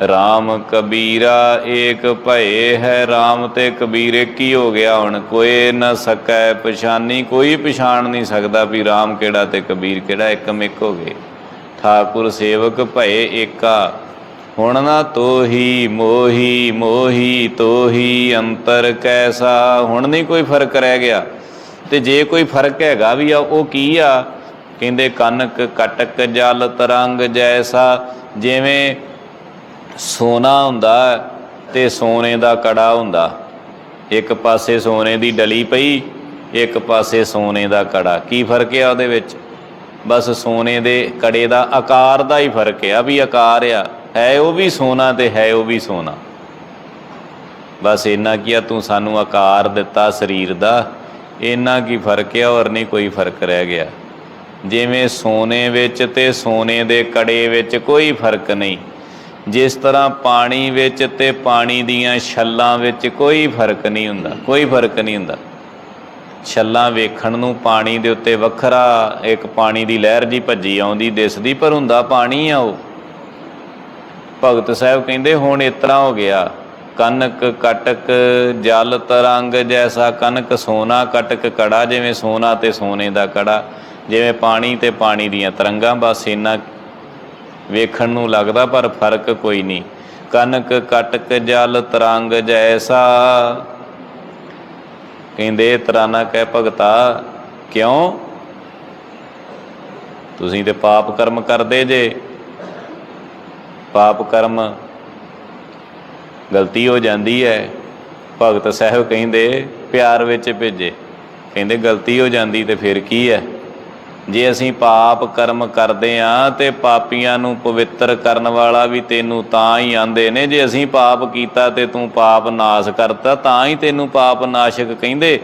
RAM ਕਬੀਰਾ ਏਕ ਭਏ ਹੈ RAM ਤੇ ਕਬੀਰ ਇੱਕ ਹੀ ਹੋ ਗਿਆ ਹੁਣ। ਕੋਈ ਨਾ ਸਕੈ ਪਛਾਨੀ, ਕੋਈ ਪਛਾਣ ਨਹੀਂ ਸਕਦਾ ਵੀ RAM ਕਿਹੜਾ ਤੇ ਕਬੀਰ ਕਿਹੜਾ ਇੱਕਮ ਇੱਕ ਹੋ ਗਏ। ਠਾਕੁਰ ਸੇਵਕ ਭਏ ਏਕਾ, ਹੁਣ ਨਾ ਤੋਹੀ, ਮੋਹੀ ਮੋਹੀ ਤੋਹੀ ਅੰਤਰ ਕੈਸਾ। ਹੁਣ ਨਹੀਂ ਕੋਈ ਫ਼ਰਕ ਰਹਿ ਗਿਆ। ਤੇ ਜੇ ਕੋਈ ਫ਼ਰਕ ਹੈਗਾ ਵੀ ਆ, ਉਹ ਕੀ ਆ? ਕਹਿੰਦੇ, ਕਨਕ ਕਟਕ ਜਲ ਤਰੰਗ ਜੈਸਾ। ਜਿਵੇਂ ਸੋਨਾ ਹੁੰਦਾ ਤੇ ਸੋਨੇ ਦਾ ਕੜਾ ਹੁੰਦਾ। ਇੱਕ ਪਾਸੇ ਸੋਨੇ ਦੀ ਡਲੀ ਪਈ, ਇੱਕ ਪਾਸੇ ਸੋਨੇ ਦਾ ਕੜਾ। ਕੀ ਫ਼ਰਕ ਆ ਉਹਦੇ ਵਿੱਚ? ਬਸ ਸੋਨੇ ਦੇ ਕੜੇ ਦਾ ਆਕਾਰ ਦਾ ਹੀ ਫ਼ਰਕ ਆ, ਵੀ ਆਕਾਰ ਆ। ਹੈ ਉਹ ਵੀ ਸੋਨਾ ਤੇ ਹੈ ਉਹ ਵੀ ਸੋਨਾ। ਬਸ ਇੰਨਾ ਕੀ ਆ, ਤੂੰ ਸਾਨੂੰ ਆਕਾਰ ਦਿੱਤਾ ਸਰੀਰ ਦਾ। ਇੰਨਾ ਕੀ ਫ਼ਰਕ ਆ ਔਰ ਨਹੀਂ ਕੋਈ ਫ਼ਰਕ ਰਹਿ ਗਿਆ। ਜਿਵੇਂ ਸੋਨੇ ਵਿੱਚ ਤੇ ਸੋਨੇ ਦੇ ਕੜੇ ਵਿੱਚ ਕੋਈ ਫ਼ਰਕ ਨਹੀਂ। ਜਿਸ ਤਰ੍ਹਾਂ ਪਾਣੀ ਵਿੱਚ ਤੇ ਪਾਣੀ ਦੀਆਂ ਛੱਲਾਂ ਵਿੱਚ ਕੋਈ ਫ਼ਰਕ ਨਹੀਂ ਹੁੰਦਾ, ਕੋਈ ਫ਼ਰਕ ਨਹੀਂ ਹੁੰਦਾ। ਛੱਲਾਂ ਵੇਖਣ ਨੂੰ ਪਾਣੀ ਦੇ ਉੱਤੇ ਵੱਖਰਾ ਇੱਕ ਪਾਣੀ ਦੀ ਲਹਿਰ ਜੀ ਭੱਜੀ ਆਉਂਦੀ, ਦਿਸਦੀ, ਪਰ ਹੁੰਦਾ ਪਾਣੀ ਆ ਉਹ। ਭਗਤ ਸਾਹਿਬ ਕਹਿੰਦੇ, ਹੁਣ ਇਸ ਤਰ੍ਹਾਂ ਹੋ ਗਿਆ। ਕਨਕ ਕਟਕ, ਜਲ ਤਰੰਗ ਜੈਸਾ ਕਨਕ ਸੋਨਾ, ਕਟਕ ਕੜਾ, ਜਿਵੇਂ ਸੋਨਾ ਤੇ ਸੋਨੇ ਦਾ ਕੜਾ, ਜਿਵੇਂ ਪਾਣੀ ਤੇ ਪਾਣੀ ਦੀਆਂ ਤਰੰਗਾਂ, ਬਸ ਇੰਨਾ ਵੇਖਣ ਨੂੰ ਲੱਗਦਾ, ਪਰ ਫ਼ਰਕ ਕੋਈ ਨਹੀਂ। ਕਨਕ ਕਟਕ ਜਲ ਤਰੰਗ ਜੈਸਾ। ਕਹਿੰਦੇ ਤਰਾਨਾ ਕਹਿ ਭਗਤਾ, ਕਿਉਂ? ਤੁਸੀਂ ਤੇ ਪਾਪ ਕਰਮ ਕਰਦੇ ਜੇ। ਪਾਪ ਕਰਮ ਗਲਤੀ ਹੋ ਜਾਂਦੀ ਹੈ। ਭਗਤ ਸਾਹਿਬ ਕਹਿੰਦੇ, ਪਿਆਰ ਵਿੱਚ ਭੇਜੇ। ਕਹਿੰਦੇ, ਗਲਤੀ ਹੋ ਜਾਂਦੀ ਤੇ ਫਿਰ ਕੀ ਹੈ? ਜੇ ਅਸੀਂ ਪਾਪ ਕਰਮ ਕਰਦੇ ਆਂ ਤੇ ਪਾਪੀਆਂ ਨੂੰ ਪਵਿੱਤਰ ਕਰਨ ਵਾਲਾ ਵੀ ਤੈਨੂੰ ਤਾਂ ਹੀ ਆਂਦੇ ਨੇ। ਜੇ ਅਸੀਂ ਪਾਪ ਕੀਤਾ ਤੇ ਤੂੰ ਪਾਪ ਨਾਸ਼ ਕਰਤਾ, ਤਾਂ ਹੀ ਤੈਨੂੰ ਪਾਪ ਨਾਸ਼ਕ ਕਹਿੰਦੇ।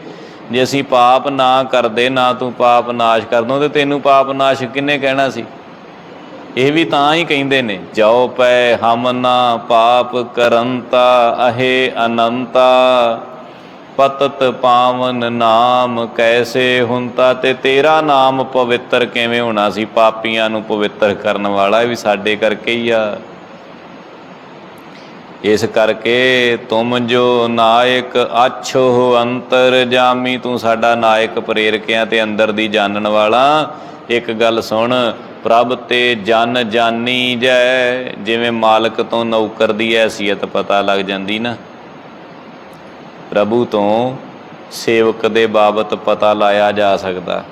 ਜੇ ਅਸੀਂ ਪਾਪ ਨਾ ਕਰਦੇ, ਨਾ ਤੂੰ ਪਾਪ ਨਾਸ਼ ਕਰਦੋਂ ਤੇ ਤੈਨੂੰ ਪਾਪ ਨਾਸ਼ਕ ਕਿੰਨੇ ਕਹਿਣਾ ਸੀ? ਇਹ ਵੀ ਤਾਂ ਹੀ ਕਹਿੰਦੇ ਨੇ, ਜਾਓ ਪੈ ਹਮ ਨਾ ਪਾਪ ਕਰੰਤਾ, ਅਹੇ ਅਨੰਤਾ। ਪਤਤ ਪਾਵਨ ਨਾਮ, ਕੈਸੇ ਹੁੰਤਾ ਤੇ ਤੇਰਾ ਨਾਮ ਪਵਿੱਤਰ ਕਿਵੇਂ ਹੋਣਾ ਸੀ? ਪਾਪੀਆਂ ਨੂੰ ਪਵਿੱਤਰ ਕਰਨ ਵਾਲਾ ਵੀ ਸਾਡੇ ਕਰਕੇ ਹੀ ਆ। ਇਸ ਕਰਕੇ ਤੁਮ ਜੋ ਨਾਇਕ ਅਛੋ ਅੰਤਰ ਜਾਮੀ, ਤੂੰ ਸਾਡਾ ਨਾਇਕ ਪ੍ਰੇਰਕਿਆਂ ਤੇ ਅੰਦਰ ਦੀ ਜਾਣਨ ਵਾਲਾ। ਇੱਕ ਗੱਲ ਸੁਣ, ਪ੍ਰਭ ਤੇ ਜਨ ਜਾਨੀ ਜੈ, ਜਿਵੇਂ ਮਾਲਕ ਤੋਂ ਨੌਕਰ ਦੀ ਹੈਸੀਅਤ ਪਤਾ ਲੱਗ ਜਾਂਦੀ ਨਾ। ਪ੍ਰਭੂ ਤੋਂ ਸੇਵਕ ਦੇ ਬਾਬਤ ਪਤਾ ਲਾਇਆ ਜਾ ਸਕਦਾ।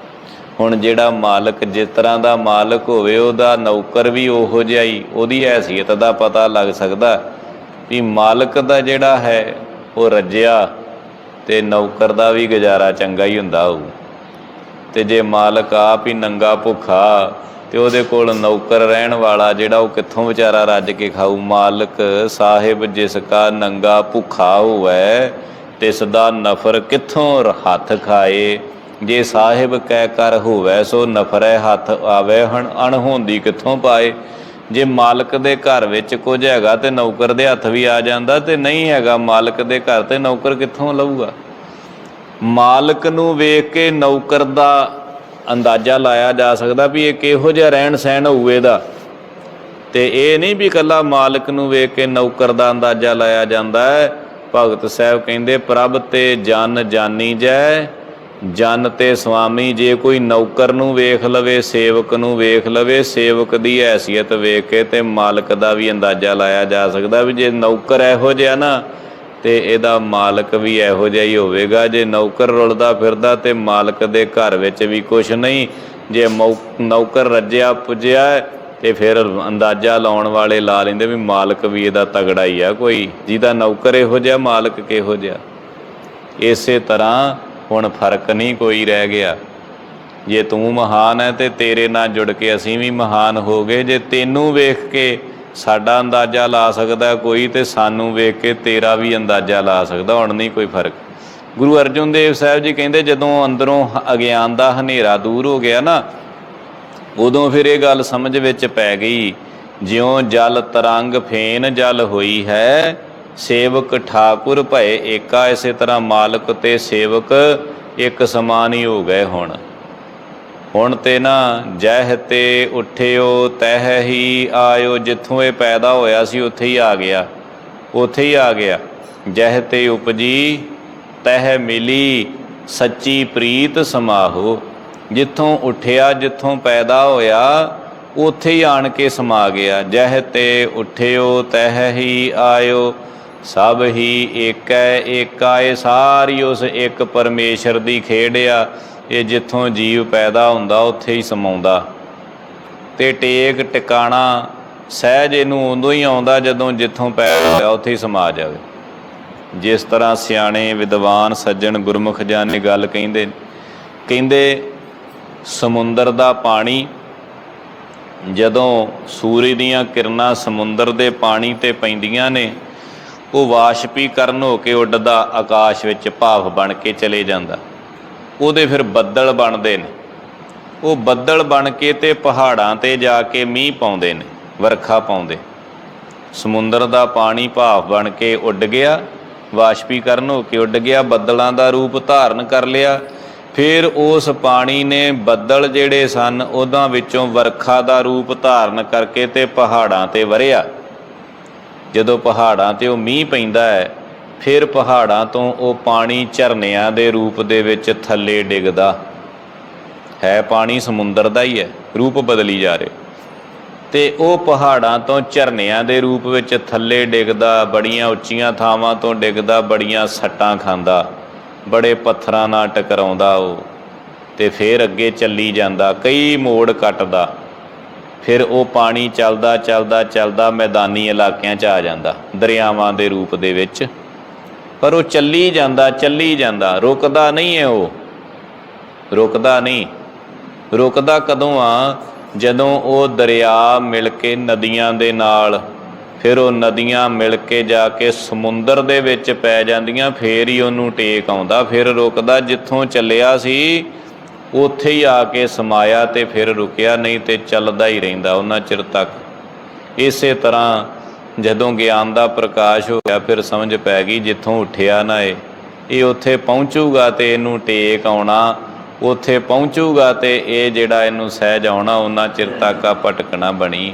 ਹੁਣ ਜਿਹੜਾ ਮਾਲਕ ਜਿਸ ਤਰ੍ਹਾਂ ਦਾ ਮਾਲਕ ਹੋਵੇ, ਉਹਦਾ ਨੌਕਰ ਵੀ ਉਹੋ ਜਿਹਾ ਹੀ, ਉਹਦੀ ਹੈਸੀਅਤ ਦਾ ਪਤਾ ਲੱਗ ਸਕਦਾ ਵੀ ਮਾਲਕ ਦਾ ਜਿਹੜਾ ਹੈ, ਉਹ ਰੱਜਿਆ ਤੇ ਨੌਕਰ ਦਾ ਵੀ ਗੁਜ਼ਾਰਾ ਚੰਗਾ ਹੀ ਹੁੰਦਾ ਹੋਊ। ਤੇ ਜੇ ਮਾਲਕ ਆਪ ਹੀ ਨੰਗਾ ਭੁੱਖਾ ਤੇ ਉਹਦੇ ਕੋਲ ਨੌਕਰ ਰਹਿਣ ਵਾਲਾ ਜਿਹੜਾ ਉਹ ਕਿੱਥੋਂ ਵਿਚਾਰਾ ਰੱਜ ਕੇ ਖਾਊ? ਮਾਲਕ ਸਾਹਿਬ ਜਿਸ ਕਾ ਨੰਗਾ ਭੁੱਖਾ ਹੋਵੇ ਤਿਸ ਦਾ ਨਫਰ ਕਿੱਥੋਂ ਹੱਥ ਖਾਏ? ਜੇ ਸਾਹਿਬ ਕਹਿ ਕਰ ਹੋਵੇ, ਸੋ ਨਫਰੈ ਹੱਥ ਆਵੇ ਹਣ ਅਣਹੋਂਦੀ ਕਿੱਥੋਂ ਪਾਏ? ਜੇ ਮਾਲਕ ਦੇ ਘਰ ਵਿੱਚ ਕੁਝ ਹੈਗਾ ਤੇ ਨੌਕਰ ਦੇ ਹੱਥ ਵੀ ਆ ਜਾਂਦਾ ਤੇ ਨਹੀਂ ਹੈਗਾ, ਮਾਲਕ ਦੇ ਘਰ ਤੇ ਨੌਕਰ ਕਿੱਥੋਂ ਲਊਗਾ? ਮਾਲਕ ਨੂੰ ਵੇਖ ਕੇ ਨੌਕਰ ਦਾ ਅੰਦਾਜ਼ਾ ਲਾਇਆ ਜਾ ਸਕਦਾ ਵੀ ਇਹ ਕਿਹੋ ਜਿਹਾ ਰਹਿਣ ਸਹਿਣ ਹੋਊ ਇਹਦਾ। ਤੇ ਇਹ ਨਹੀਂ ਵੀ ਕੱਲਾ ਮਾਲਕ ਨੂੰ ਵੇਖ ਕੇ ਨੌਕਰ ਦਾ ਅੰਦਾਜ਼ਾ ਲਾਇਆ ਜਾਂਦਾ ਹੈ ਭਗਤ ਸਾਹਿਬ ਕਹਿੰਦੇ, ਪ੍ਰਭ ਤੇ ਜਨ ਜਾਨੀ ਜੈ, ਜਨ ਤੇ ਸੁਆਮੀ ਜੇ ਕੋਈ ਨੌਕਰ ਨੂੰ ਵੇਖ ਲਵੇ, ਸੇਵਕ ਨੂੰ ਵੇਖ ਲਵੇ, ਸੇਵਕ ਦੀ ਹੈਸੀਅਤ ਵੇਖ ਕੇ ਤੇ ਮਾਲਕ ਦਾ ਵੀ ਅੰਦਾਜ਼ਾ ਲਾਇਆ ਜਾ ਸਕਦਾ ਵੀ ਜੇ ਨੌਕਰ ਇਹੋ ਜਿਹਾ ਨਾ, ਤੇ ਇਹਦਾ ਮਾਲਕ ਵੀ ਇਹੋ ਜਿਹਾ ਹੀ ਹੋਵੇਗਾ। ਜੇ ਨੌਕਰ ਰੁਲਦਾ ਫਿਰਦਾ ਤੇ ਮਾਲਕ ਦੇ ਘਰ ਵਿੱਚ ਵੀ ਕੁਝ ਨਹੀਂ, ਜੇ ਮੌ- ਨੌਕਰ ਰੱਜਿਆ ਪੁੱਜਿਆ ਤੇ ਫਿਰ ਅੰਦਾਜ਼ਾ ਲਾਉਣ ਵਾਲੇ ਲਾ ਲੈਂਦੇ ਵੀ ਮਾਲਕ ਵੀ ਇਹਦਾ ਤਗੜਾ ਹੀ ਆ ਕੋਈ, ਜਿਹਦਾ ਨੌਕਰ ਇਹੋ ਜਿਹਾ, ਮਾਲਕ ਕਿਹੋ ਜਿਹਾ। ਇਸੇ ਤਰ੍ਹਾਂ ਹੁਣ ਫ਼ਰਕ ਨਹੀਂ ਕੋਈ ਰਹਿ ਗਿਆ। ਜੇ ਤੂੰ ਮਹਾਨ ਹੈ ਤੇ ਤੇਰੇ ਨਾਲ ਜੁੜ ਕੇ ਅਸੀਂ ਵੀ ਮਹਾਨ ਹੋ ਗਏ। ਜੇ ਤੈਨੂੰ ਵੇਖ ਕੇ ਸਾਡਾ ਅੰਦਾਜ਼ਾ ਲਾ ਸਕਦਾ ਕੋਈ ਤੇ ਸਾਨੂੰ ਵੇਖ ਕੇ ਤੇਰਾ ਵੀ ਅੰਦਾਜ਼ਾ ਲਾ ਸਕਦਾ, ਹੁਣ ਨਹੀਂ ਕੋਈ ਫ਼ਰਕ। ਗੁਰੂ ਅਰਜਨ ਦੇਵ ਸਾਹਿਬ ਜੀ ਕਹਿੰਦੇ ਜਦੋਂ ਅੰਦਰੋਂ ਅਗਿਆਨ ਦਾ ਹਨੇਰਾ ਦੂਰ ਹੋ ਗਿਆ ਨਾ ਉਦੋਂ ਫਿਰ ਇਹ ਗੱਲ ਸਮਝ ਵਿੱਚ ਪੈ ਗਈ, ਜਿਉਂ ਜਲ ਤਰੰਗ ਫੇਨ ਜਲ ਹੋਈ ਹੈ, ਸੇਵਕ ਠਾਕੁਰ ਭਏ ਏਕਾ, ਇਸੇ ਤਰ੍ਹਾਂ ਮਾਲਕ ਤੇ ਸੇਵਕ ਇੱਕ ਸਮਾਨ ਹੀ ਹੋ ਗਏ ਹੁਣ। ਹੁਣ ਤੇ ਨਾ ਜਹ ਤੇ ਉਠਿਓ, ਤਹਿ ਹੀ ਆਇਓ, ਜਿੱਥੋਂ ਇਹ ਪੈਦਾ ਹੋਇਆ ਸੀ ਉੱਥੇ ਹੀ ਆ ਗਿਆ। ਉੱਥੇ ਹੀ ਆ ਗਿਆ। ਜਹ ਤੇ ਉਪਜੀ, ਤਹਿ ਮਿਲੀ, ਸੱਚੀ ਪ੍ਰੀਤ ਸਮਾਹੋ। ਜਿੱਥੋਂ ਉੱਠਿਆ, ਜਿੱਥੋਂ ਪੈਦਾ ਹੋਇਆ, ਉੱਥੇ ਹੀ ਆਣ ਕੇ ਸਮਾ ਗਿਆ। ਜਹ ਤੇ ਉਠਿਓ, ਤਹਿ ਹੀ ਆਇਓ, ਸਭ ਹੀ ਏਕੈ ਏਕਾ ਇਹ ਸਾਰੀ ਉਸ ਇੱਕ ਪਰਮੇਸ਼ਰ ਦੀ ਖੇਡ ਆ। ਇਹ ਜਿੱਥੋਂ ਜੀਵ ਪੈਦਾ ਹੁੰਦਾ, ਉੱਥੇ ਹੀ ਸਮਾਉਂਦਾ। ਤੇ ਟੇਕ ਟਿਕਾਣਾ ਸਹਿਜ ਇਹਨੂੰ ਉਦੋਂ ਹੀ ਆਉਂਦਾ ਜਦੋਂ ਜਿੱਥੋਂ ਪੈਦਾ ਹੋਇਆ, ਉੱਥੇ ਹੀ ਸਮਾ ਜਾਵੇ। ਜਿਸ ਤਰ੍ਹਾਂ ਸਿਆਣੇ ਵਿਦਵਾਨ, ਸੱਜਣ, ਗੁਰਮੁਖ ਜਾਣੇ ਗੱਲ ਕਹਿੰਦੇ ਕਹਿੰਦੇ ਸਮੁੰਦਰ ਦਾ ਪਾਣੀ, ਜਦੋਂ ਸੂਰਜ ਦੀਆਂ ਕਿਰਨਾਂ ਸਮੁੰਦਰ ਦੇ ਪਾਣੀ ਤੇ ਪੈਂਦੀਆਂ ਨੇ, ਉਹ ਵਾਸ਼ਪੀਕਰਨ ਹੋ ਕੇ ਉੱਡਦਾ ਆਕਾਸ਼ ਵਿੱਚ ਭਾਵ ਬਣ ਕੇ ਚਲੇ ਜਾਂਦਾ। ਉਹਦੇ ਫਿਰ ਬੱਦਲ ਬਣਦੇ ਨੇ। ਉਹ ਬੱਦਲ ਬਣ ਕੇ ਤੇ ਪਹਾੜਾਂ ਤੇ ਜਾ ਕੇ ਮੀਂਹ ਪਾਉਂਦੇ ਨੇ, ਵਰਖਾ ਪਾਉਂਦੇ। ਸਮੁੰਦਰ ਦਾ ਪਾਣੀ ਭਾਵ ਬਣ ਕੇ ਉੱਡ ਗਿਆ ਵਾਸ਼ਪੀਕਰਨ ਹੋ ਕੇ ਉੱਡ ਗਿਆ, ਬੱਦਲਾਂ ਦਾ ਰੂਪ ਧਾਰਨ ਕਰ ਲਿਆ ਫਿਰ ਉਸ ਪਾਣੀ ਨੇ ਬੱਦਲ ਜਿਹੜੇ ਸਨ ਉਹਨਾਂ ਵਿੱਚੋਂ ਵਰਖਾ ਦਾ ਰੂਪ ਧਾਰਨ ਕਰਕੇ ਤੇ ਪਹਾੜਾਂ ਤੇ ਵਰਿਆ। ਜਦੋਂ ਪਹਾੜਾਂ ਤੇ ਉਹ ਮੀਂਹ ਪੈਂਦਾ ਹੈ, ਫਿਰ ਪਹਾੜਾਂ ਤੋਂ ਉਹ ਪਾਣੀ ਝਰਨਿਆਂ ਦੇ ਰੂਪ ਦੇ ਵਿੱਚ ਥੱਲੇ ਡਿੱਗਦਾ। ਹੈ ਪਾਣੀ ਸਮੁੰਦਰ ਦਾ ਹੀ ਹੈ, ਰੂਪ ਬਦਲੀ ਜਾ ਰਿਹਾ। ਤੇ ਉਹ ਪਹਾੜਾਂ ਤੋਂ ਝਰਨਿਆਂ ਦੇ ਰੂਪ ਵਿੱਚ ਥੱਲੇ ਡਿੱਗਦਾ, ਬੜੀਆਂ ਉੱਚੀਆਂ ਥਾਵਾਂ ਤੋਂ ਡਿੱਗਦਾ, ਬੜੀਆਂ ਸੱਟਾਂ ਖਾਂਦਾ। ਬੜੇ ਪੱਥਰਾਂ ਨਾਲ ਟਕਰਾਉਂਦਾ ਉਹ ਤੇ ਫਿਰ ਅੱਗੇ ਚੱਲੀ ਜਾਂਦਾ, ਕਈ ਮੋੜ ਕੱਟਦਾ। ਫਿਰ ਉਹ ਪਾਣੀ ਚੱਲਦਾ ਚੱਲਦਾ ਚੱਲਦਾ ਮੈਦਾਨੀ ਇਲਾਕਿਆਂ 'ਚ ਆ ਜਾਂਦਾ, ਦਰਿਆਵਾਂ ਦੇ ਰੂਪ ਦੇ ਵਿੱਚ। ਪਰ ਉਹ ਚੱਲੀ ਜਾਂਦਾ ਚੱਲੀ ਜਾਂਦਾ, ਰੁਕਦਾ ਨਹੀਂ ਹੈ ਉਹ। ਰੁਕਦਾ ਨਹੀਂ। ਰੁਕਦਾ ਕਦੋਂ ਆ? ਜਦੋਂ ਉਹ ਦਰਿਆ ਮਿਲ ਕੇ ਨਦੀਆਂ ਦੇ ਨਾਲ ਫਿਰ ਉਹ ਨਦੀਆਂ ਮਿਲ ਕੇ ਜਾ ਕੇ ਸਮੁੰਦਰ ਦੇ ਵਿੱਚ ਪੈ ਜਾਂਦੀਆਂ, ਫੇਰ ਹੀ ਉਹਨੂੰ ਟੇਕ ਆਉਂਦਾ, ਫਿਰ ਰੁਕਦਾ ਜਿੱਥੋਂ ਚੱਲਿਆ ਸੀ, ਉੱਥੇ ਹੀ ਆ ਕੇ ਸਮਾਇਆ ਤੇ ਫਿਰ ਰੁਕਿਆ, ਨਹੀਂ ਤੇ ਚੱਲਦਾ ਹੀ ਰਹਿੰਦਾ ਉਹਨਾਂ ਚਿਰ ਤੱਕ। ਇਸੇ ਤਰ੍ਹਾਂ ਜਦੋਂ ਗਿਆਨ ਦਾ ਪ੍ਰਕਾਸ਼ ਹੋਇਆ ਫਿਰ ਸਮਝ ਪੈ ਗਈ ਜਿੱਥੋਂ ਉੱਠਿਆ ਨਾ ਇਹ। ਇਹ ਉੱਥੇ ਪਹੁੰਚੂਗਾ ਤੇ ਇਹਨੂੰ ਟੇਕ ਆਉਣਾ, ਉੱਥੇ ਪਹੁੰਚੂਗਾ ਤੇ ਇਹ ਜਿਹੜਾ ਇਹਨੂੰ ਸਹਿਜ ਆਉਣਾ, ਉਹਨਾਂ ਚਿਰ ਤੱਕ ਆ ਭਟਕਣਾ ਬਣੀ।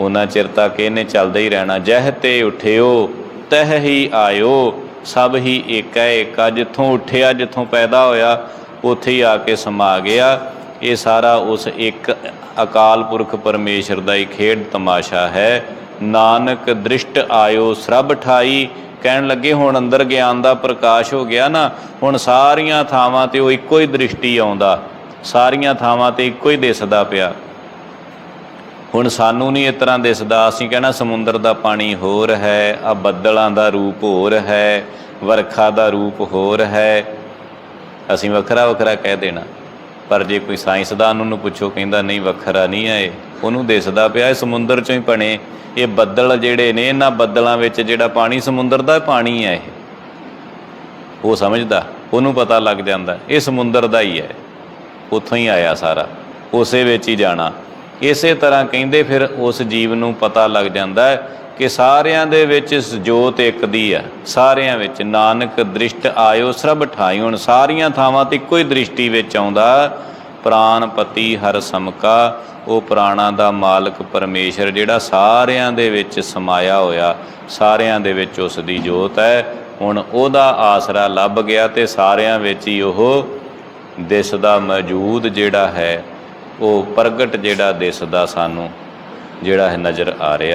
ਉਹਨਾਂ ਚਿਰ ਤੱਕ ਇਹਨੇ ਚੱਲਦਾ ਹੀ ਰਹਿਣਾ। ਜਹ ਤੇ ਉਠਿਓ, ਤਹ ਹੀ ਆਇਓ। ਸਭ ਹੀ ਏਕਾ ਏਕਾ, ਜਿੱਥੋਂ ਉੱਠਿਆ, ਜਿੱਥੋਂ ਪੈਦਾ ਹੋਇਆ, ਉੱਥੇ ਹੀ ਆ ਕੇ ਸਮਾ ਗਿਆ। ਇਹ ਸਾਰਾ ਉਸ ਇੱਕ ਅਕਾਲ ਪੁਰਖ ਪਰਮੇਸ਼ਰ ਦਾ ਹੀ ਖੇਡ ਤਮਾਸ਼ਾ ਹੈ। ਨਾਨਕ ਦ੍ਰਿਸ਼ਟ ਆਇਓ ਸਰਬ ਠਾਈ। ਕਹਿਣ ਲੱਗੇ, ਹੁਣ ਅੰਦਰ ਗਿਆਨ ਦਾ ਪ੍ਰਕਾਸ਼ ਹੋ ਗਿਆ ਨਾ, ਹੁਣ ਸਾਰੀਆਂ ਥਾਵਾਂ ਤੇ ਉਹ ਇੱਕੋ ਹੀ ਦ੍ਰਿਸ਼ਟੀ ਆਉਂਦਾ। ਸਾਰੀਆਂ ਥਾਵਾਂ ਤੇ ਇੱਕੋ ਹੀ ਦਿਸਦਾ ਪਿਆ। ਹੁਣ ਸਾਨੂੰ ਨਹੀਂ ਇਸ ਤਰ੍ਹਾਂ ਦਿਸਦਾ, ਅਸੀਂ ਕਹਿਣਾ ਸਮੁੰਦਰ ਦਾ ਪਾਣੀ ਹੋਰ ਹੈ, ਆ ਬੱਦਲਾਂ ਦਾ ਰੂਪ ਹੋਰ ਹੈ, ਵਰਖਾ ਦਾ ਰੂਪ ਹੋਰ ਹੈ। ਅਸੀਂ ਵੱਖਰਾ ਵੱਖਰਾ ਕਹਿ ਦੇਣਾ, ਪਰ ਜੇ ਕੋਈ ਸਾਇੰਸਦਾਨ ਉਹਨੂੰ ਪੁੱਛੋ, ਕਹਿੰਦਾ ਨਹੀਂ, ਵੱਖਰਾ ਨਹੀਂ ਹੈ ਇਹ। ਉਹਨੂੰ ਦਿਸਦਾ ਪਿਆ, ਇਹ ਸਮੁੰਦਰ ਚੋਂ ਹੀ ਬਣੇ। ਇਹ ਬੱਦਲ ਜਿਹੜੇ ਨੇ, ਇਹਨਾਂ ਬੱਦਲਾਂ ਵਿੱਚ ਜਿਹੜਾ ਪਾਣੀ ਸਮੁੰਦਰ ਦਾ ਪਾਣੀ ਹੈ ਇਹ। ਉਹ ਸਮਝਦਾ, ਉਹਨੂੰ ਪਤਾ ਲੱਗ ਜਾਂਦਾ, ਇਹ ਸਮੁੰਦਰ ਦਾ ਹੀ ਹੈ। ਉੱਥੋਂ ਹੀ ਆਇਆ ਸਾਰਾ, ਉਸੇ ਵਿੱਚ ਹੀ ਜਾਣਾ। ਇਸੇ ਤਰ੍ਹਾਂ ਕਹਿੰਦੇ ਫਿਰ ਉਸ ਜੀਵ ਨੂੰ ਪਤਾ ਲੱਗ ਜਾਂਦਾ ਹੈ ਕਿ ਸਾਰਿਆਂ ਦੇ ਵਿੱਚ ਇਸ ਜੋਤ ਇੱਕ ਦੀ ਆ ਸਾਰਿਆਂ ਵਿੱਚ ਨਾਨਕ, ਦ੍ਰਿਸ਼ਟ, ਆਇਓ, ਸਭ ਠਾਈ ਹੁਣ। ਸਾਰੀਆਂ ਥਾਵਾਂ ਤੇ ਇੱਕੋ ਹੀ ਦ੍ਰਿਸ਼ਟੀ ਵਿੱਚ ਆਉਂਦਾ ਪ੍ਰਾਨਪਤੀ ਹਰ ਸਮਕਾ, ਉਹ ਪ੍ਰਾਣਾ ਦਾ ਮਾਲਕ ਪਰਮੇਸ਼ਰ ਜਿਹੜਾ ਸਾਰਿਆਂ ਦੇ ਵਿੱਚ ਸਮਾਇਆ ਹੋਇਆ, ਸਾਰਿਆਂ ਦੇ ਵਿੱਚ ਉਸ ਦੀ ਜੋਤ ਹੈ। ਹੁਣ ਉਹਦਾ ਆਸਰਾ ਲੱਭ ਗਿਆ ਤੇ ਸਾਰਿਆਂ ਵਿੱਚ ਹੀ ਉਹ ਦਿਸਦਾ ਮੌਜੂਦ ਜਿਹੜਾ ਹੈ। ਉਹ ਪ੍ਰਗਟ ਜਿਹੜਾ ਦਿਸਦਾ ਸਾਨੂੰ ਜਿਹੜਾ ਹੈ ਨਜ਼ਰ ਆ ਰਿਹਾ